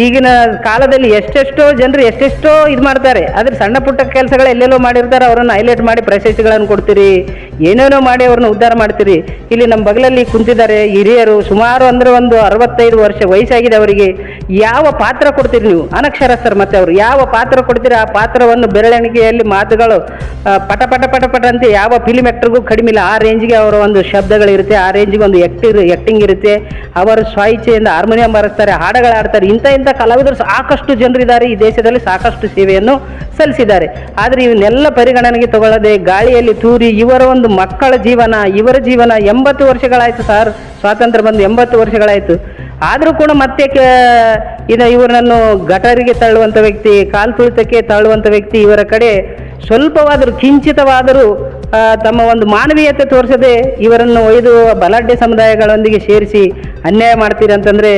ಈಗಿನ ಕಾಲದಲ್ಲಿ ಎಷ್ಟೆಷ್ಟೋ ಜನರು ಎಷ್ಟೆಷ್ಟೋ ಇದು ಮಾಡ್ತಾರೆ. ಆದರೆ ಸಣ್ಣ ಪುಟ್ಟ ಕೆಲಸಗಳು ಎಲ್ಲೆಲ್ಲೋ ಮಾಡಿರ್ತಾರೆ. ಅವರನ್ನು ಹೈಲೈಟ್ ಮಾಡಿ ಪ್ರಶಸ್ತಿಗಳನ್ನು ಕೊಡ್ತೀರಿ. ಏನೇನೋ ಮಾಡಿ ಅವ್ರನ್ನ ಉದ್ಧಾರ ಮಾಡ್ತೀರಿ? ಇಲ್ಲಿ ನಮ್ಮ ಬಗಲಲ್ಲಿ ಕುಂತಿದ್ದಾರೆ ಹಿರಿಯರು, ಸುಮಾರು ಅಂದ್ರೆ ಒಂದು ಅರವತ್ತೈದು ವರ್ಷ ವಯಸ್ಸಾಗಿದೆ ಅವರಿಗೆ. ಯಾವ ಪಾತ್ರ ಕೊಡ್ತೀರಿ ನೀವು? ಅನಕ್ಷರಸ್ಥರು ಮತ್ತೆ ಅವರು. ಯಾವ ಪಾತ್ರ ಕೊಡ್ತೀರಿ? ಆ ಪಾತ್ರವನ್ನು ಬೆರಳೆಣಿಕೆಯಲ್ಲಿ ಮಾತುಗಳು ಪಟ ಪಟ ಪಟ ಪಟ ಅಂತ ಯಾವ ಫಿಲ್ಮ್ ಆಕ್ಟರ್ಗೂ ಕಡಿಮೆ ಇಲ್ಲ. ಆ ರೇಂಜ್ಗೆ ಅವರ ಒಂದು ಶಬ್ದಗಳಿರುತ್ತೆ, ಆ ರೇಂಜ್ಗೆ ಒಂದು ಆ್ಯಕ್ಟಿಂಗ್ ಆಕ್ಟಿಂಗ್ ಇರುತ್ತೆ. ಅವರು ಸ್ವಇಚ್ಛೆಯಿಂದ ಹಾರ್ಮೋನಿಯಂ ಬಾರಿಸ್ತಾರೆ ಹಾಡುಗಳು ಆಡ್ತಾರೆ ಇಂಥ ಇಂಥ ಕಲಾವಿದರು ಸಾಕಷ್ಟು ಜನರಿದ್ದಾರೆ. ಈ ದೇಶದಲ್ಲಿ ಸಾಕಷ್ಟು ಸೇವೆಯನ್ನು ಸಲ್ಲಿಸಿದ್ದಾರೆ. ಆದರೆ ಇವನ್ನೆಲ್ಲ ಪರಿಗಣನೆಗೆ ತಗೊಳ್ಳದೆ ಗಾಳಿಯಲ್ಲಿ ತೂರಿ ಇವರ ಒಂದು ಮಕ್ಕಳ ಜೀವನ, ಇವರ ಜೀವನ ಎಂಬತ್ತು ವರ್ಷಗಳಾಯಿತು ಸರ್. ಸ್ವಾತಂತ್ರ್ಯ ಬಂದು ಎಂಬತ್ತು ವರ್ಷಗಳಾಯಿತು. ಆದರೂ ಕೂಡ ಮತ್ತೆ ಇದು ಇವರನ್ನು ಗಟರಿಗೆ ತಳ್ಳುವಂಥ ವ್ಯಕ್ತಿ, ಕಾಲು ತುಳಿತಕ್ಕೆ ತಳ್ಳುವಂಥ ವ್ಯಕ್ತಿ ಇವರ ಕಡೆ ಸ್ವಲ್ಪವಾದರೂ, ಕಿಂಚಿತವಾದರೂ ತಮ್ಮ ಒಂದು ಮಾನವೀಯತೆ ತೋರಿಸದೆ ಇವರನ್ನು ಒಯ್ದು ಬಲಾಢ್ಯ ಸಮುದಾಯಗಳೊಂದಿಗೆ ಸೇರಿಸಿ ಅನ್ಯಾಯ ಮಾಡ್ತೀರಿ ಅಂತಂದರೆ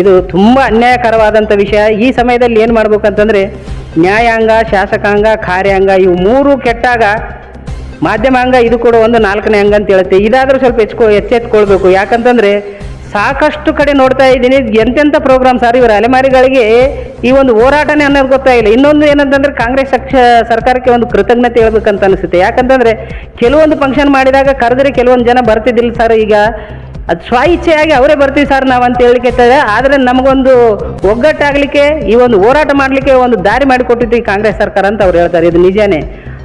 ಇದು ತುಂಬ ಅನ್ಯಾಯಕರವಾದಂಥ ವಿಷಯ. ಈ ಸಮಯದಲ್ಲಿ ಏನು ಮಾಡ್ಬೇಕಂತಂದರೆ ನ್ಯಾಯಾಂಗ, ಶಾಸಕಾಂಗ, ಕಾರ್ಯಾಂಗ ಇವು ಮೂರು ಕೆಟ್ಟಾಗ ಮಾಧ್ಯಮ ಅಂಗ ಇದು ಕೂಡ ಒಂದು ನಾಲ್ಕನೇ ಅಂಗ ಅಂತ ಹೇಳುತ್ತೆ. ಇದಾದರೂ ಸ್ವಲ್ಪ ಹೆಚ್ಚು ಎಚ್ಚೆತ್ಕೊಳ್ಬೇಕು ಯಾಕಂತಂದ್ರೆ ಸಾಕಷ್ಟು ಕಡೆ ನೋಡ್ತಾ ಇದ್ದೀನಿ. ಎಂತೆಂಥ ಪ್ರೋಗ್ರಾಮ್ ಸರ್ ಇವರ ಅಲೆಮಾರಿಗಳಿಗೆ ಈ ಒಂದು ಹೋರಾಟನೇ ಅನ್ನೋದು ಗೊತ್ತಾಗಿಲ್ಲ ಇನ್ನೊಂದು ಏನಂತಂದ್ರೆ ಕಾಂಗ್ರೆಸ್ ಪಕ್ಷ ಸರ್ಕಾರಕ್ಕೆ ಒಂದು ಕೃತಜ್ಞತೆ ಹೇಳ್ಬೇಕಂತ ಅನಿಸುತ್ತೆ. ಯಾಕಂತಂದ್ರೆ ಕೆಲವೊಂದು ಫಂಕ್ಷನ್ ಮಾಡಿದಾಗ ಕರೆದ್ರೆ ಕೆಲವೊಂದು ಜನ ಬರ್ತಿದ್ದಿಲ್ಲ ಸರ್ ಈಗ. ಅದು ಸ್ವ ಇಚ್ಛೆಯಾಗಿ ಅವರೇ ಬರ್ತೀವಿ ಸರ್ ನಾವು ಅಂತ ಹೇಳಿಕೆ ಆದರೆ ನಮಗೊಂದು ಒಗ್ಗಟ್ಟಾಗಲಿಕ್ಕೆ ಈ ಒಂದು ಹೋರಾಟ ಮಾಡಲಿಕ್ಕೆ ಒಂದು ದಾರಿ ಮಾಡಿಕೊಟ್ಟಿದ್ದು ಈ ಕಾಂಗ್ರೆಸ್ ಸರ್ಕಾರ ಅಂತ ಅವ್ರು ಹೇಳ್ತಾರೆ. ಇದು ನಿಜಾನೇ.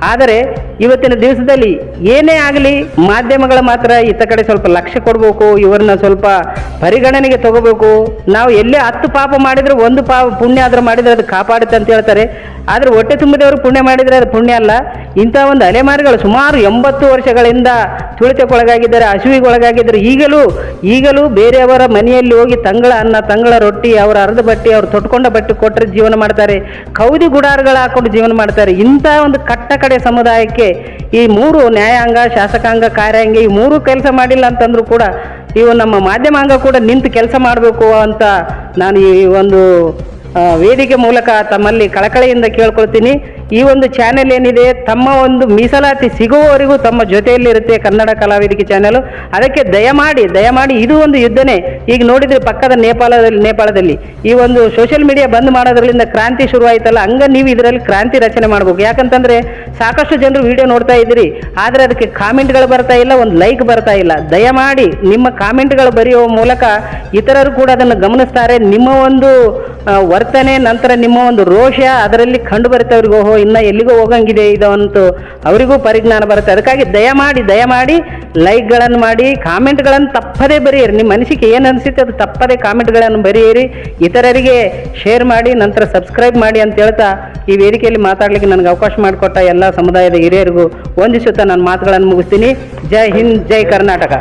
ಆದರೆ ಇವತ್ತಿನ ದಿವಸದಲ್ಲಿ ಏನೇ ಆಗಲಿ ಮಾಧ್ಯಮಗಳ ಮಾತ್ರ ಈತ ಕಡೆ ಸ್ವಲ್ಪ ಲಕ್ಷ್ಯ ಕೊಡಬೇಕು, ಇವರನ್ನ ಸ್ವಲ್ಪ ಪರಿಗಣನೆಗೆ ತಗೋಬೇಕು. ನಾವು ಎಲ್ಲೇ ಹತ್ತು ಪಾಪ ಮಾಡಿದ್ರೆ ಒಂದು ಪಾಪ ಪುಣ್ಯ ಆದ್ರೂ ಮಾಡಿದ್ರೆ ಅದು ಕಾಪಾಡುತ್ತೆ ಅಂತ ಹೇಳ್ತಾರೆ. ಆದರೆ ಹೊಟ್ಟೆ ತುಂಬಿದವರು ಪುಣ್ಯ ಮಾಡಿದರೆ ಅದು ಪುಣ್ಯ ಅಲ್ಲ. ಇಂಥ ಒಂದು ಅಲೆಮಾರಿಗಳು ಸುಮಾರು ಎಂಬತ್ತು ವರ್ಷಗಳಿಂದ ತುಳಿತಕ್ಕೊಳಗಾಗಿದ್ದಾರೆ ಹಸುವಿಗೊಳಗಾಗಿದ್ದಾರೆ ಈಗಲೂ ಈಗಲೂ ಬೇರೆಯವರ ಮನೆಯಲ್ಲಿ ಹೋಗಿ ತಂಗಳ ಅನ್ನ, ತಂಗಳ ರೊಟ್ಟಿ, ಅವರ ಅರ್ಧ ಬಟ್ಟೆ, ಅವ್ರು ತೊಟ್ಕೊಂಡ ಬಟ್ಟೆ ಕೊಟ್ಟರೆ ಜೀವನ ಮಾಡ್ತಾರೆ. ಕೌದಿ ಗುಡಾರ್ಗಳು ಹಾಕೊಂಡು ಜೀವನ ಮಾಡ್ತಾರೆ. ಇಂಥ ಒಂದು ಕಟ್ಟ ಕಡೆ ಸಮುದಾಯಕ್ಕೆ ಈ ಮೂರು ನ್ಯಾಯಾಂಗ, ಶಾಸಕಾಂಗ, ಕಾರ್ಯಾಂಗ ಈ ಮೂರು ಕೆಲಸ ಮಾಡಿಲ್ಲ ಅಂತಂದ್ರೂ ಕೂಡ ಇವು ನಮ್ಮ ಮಾಧ್ಯಮಾಂಗ ಕೂಡ ನಿಂತು ಕೆಲಸ ಮಾಡಬೇಕು ಅಂತ ನಾನು ಈ ಒಂದು ವೇದಿಕೆ ಮೂಲಕ ತಮ್ಮಲ್ಲಿ ಕಳಕಳಿಯಿಂದ ಕೇಳ್ಕೊಳ್ತೀನಿ. ಈ ಒಂದು ಚಾನೆಲ್ ಏನಿದೆ, ತಮ್ಮ ಒಂದು ಮೀಸಲಾತಿ ಸಿಗುವವರೆಗೂ ತಮ್ಮ ಜೊತೆಯಲ್ಲಿರುತ್ತೆ ಕನ್ನಡ ಕಲಾವಿದಿಕೆ ಚಾನೆಲ್ ಅದಕ್ಕೆ ದಯಮಾಡಿ ದಯಮಾಡಿ ಇದು ಒಂದು ಯುದ್ಧನೇ. ಈಗ ನೋಡಿದ್ರೆ ಪಕ್ಕದ ನೇಪಾಳದಲ್ಲಿ ನೇಪಾಳದಲ್ಲಿ ಈ ಒಂದು ಸೋಷಿಯಲ್ ಮೀಡಿಯಾ ಬಂದ್ ಮಾಡೋದ್ರಿಂದ ಕ್ರಾಂತಿ ಶುರುವಾಯಿತಲ್ಲ, ಹಂಗ ನೀವು ಇದರಲ್ಲಿ ಕ್ರಾಂತಿ ರಚನೆ ಮಾಡಬೇಕು. ಯಾಕಂತಂದ್ರೆ ಸಾಕಷ್ಟು ಜನರು ವಿಡಿಯೋ ನೋಡ್ತಾ ಇದ್ದೀರಿ, ಆದ್ರೆ ಅದಕ್ಕೆ ಕಾಮೆಂಟ್ಗಳು ಬರ್ತಾ ಇಲ್ಲ, ಒಂದು ಲೈಕ್ ಬರ್ತಾ ಇಲ್ಲ. ದಯಮಾಡಿ ನಿಮ್ಮ ಕಾಮೆಂಟ್ಗಳು ಬರೆಯುವ ಮೂಲಕ ಇತರರು ಕೂಡ ಅದನ್ನು ಗಮನಿಸ್ತಾರೆ. ನಿಮ್ಮ ಒಂದು ವರ್ತನೆ, ನಂತರ ನಿಮ್ಮ ಒಂದು ರೋಷ ಅದರಲ್ಲಿ ಕಂಡು ಬರುತ್ತೆ ಅವ್ರಿಗೆ ಓಹೋ ಇನ್ನ ಎಲ್ಲಿಗೋ ಹೋಗಂಗಿದೆ ಇದು ಅಂತೂ ಅವರಿಗೂ ಪರಿಜ್ಞಾನ ಬರುತ್ತೆ. ಅದಕ್ಕಾಗಿ ದಯಮಾಡಿ ದಯಮಾಡಿ ಲೈಕ್ಗಳನ್ನು ಮಾಡಿ ಕಾಮೆಂಟ್ಗಳನ್ನು ತಪ್ಪದೇ ಬರೆಯಿರಿ. ನಿಮ್ಮ ಮನಸ್ಸಿಗೆ ಏನು ಅನಿಸುತ್ತೆ ಅದು ತಪ್ಪದೇ ಕಾಮೆಂಟ್ಗಳನ್ನು ಬರೆಯಿರಿ. ಇತರರಿಗೆ ಶೇರ್ ಮಾಡಿ, ನಂತರ ಸಬ್ಸ್ಕ್ರೈಬ್ ಮಾಡಿ ಅಂತ ಹೇಳ್ತಾ ಈ ವೇದಿಕೆಯಲ್ಲಿ ಮಾತಾಡಲಿಕ್ಕೆ ನನಗೆ ಅವಕಾಶ ಮಾಡಿಕೊಟ್ಟ ಎಲ್ಲ ಸಮುದಾಯದ ಹಿರಿಯರಿಗೂ ವಂದಿಸುತ್ತಾ ನಾನು ಮಾತುಗಳನ್ನು ಮುಗಿಸ್ತೀನಿ. ಜೈ ಹಿಂದ್, ಜೈ ಕರ್ನಾಟಕ.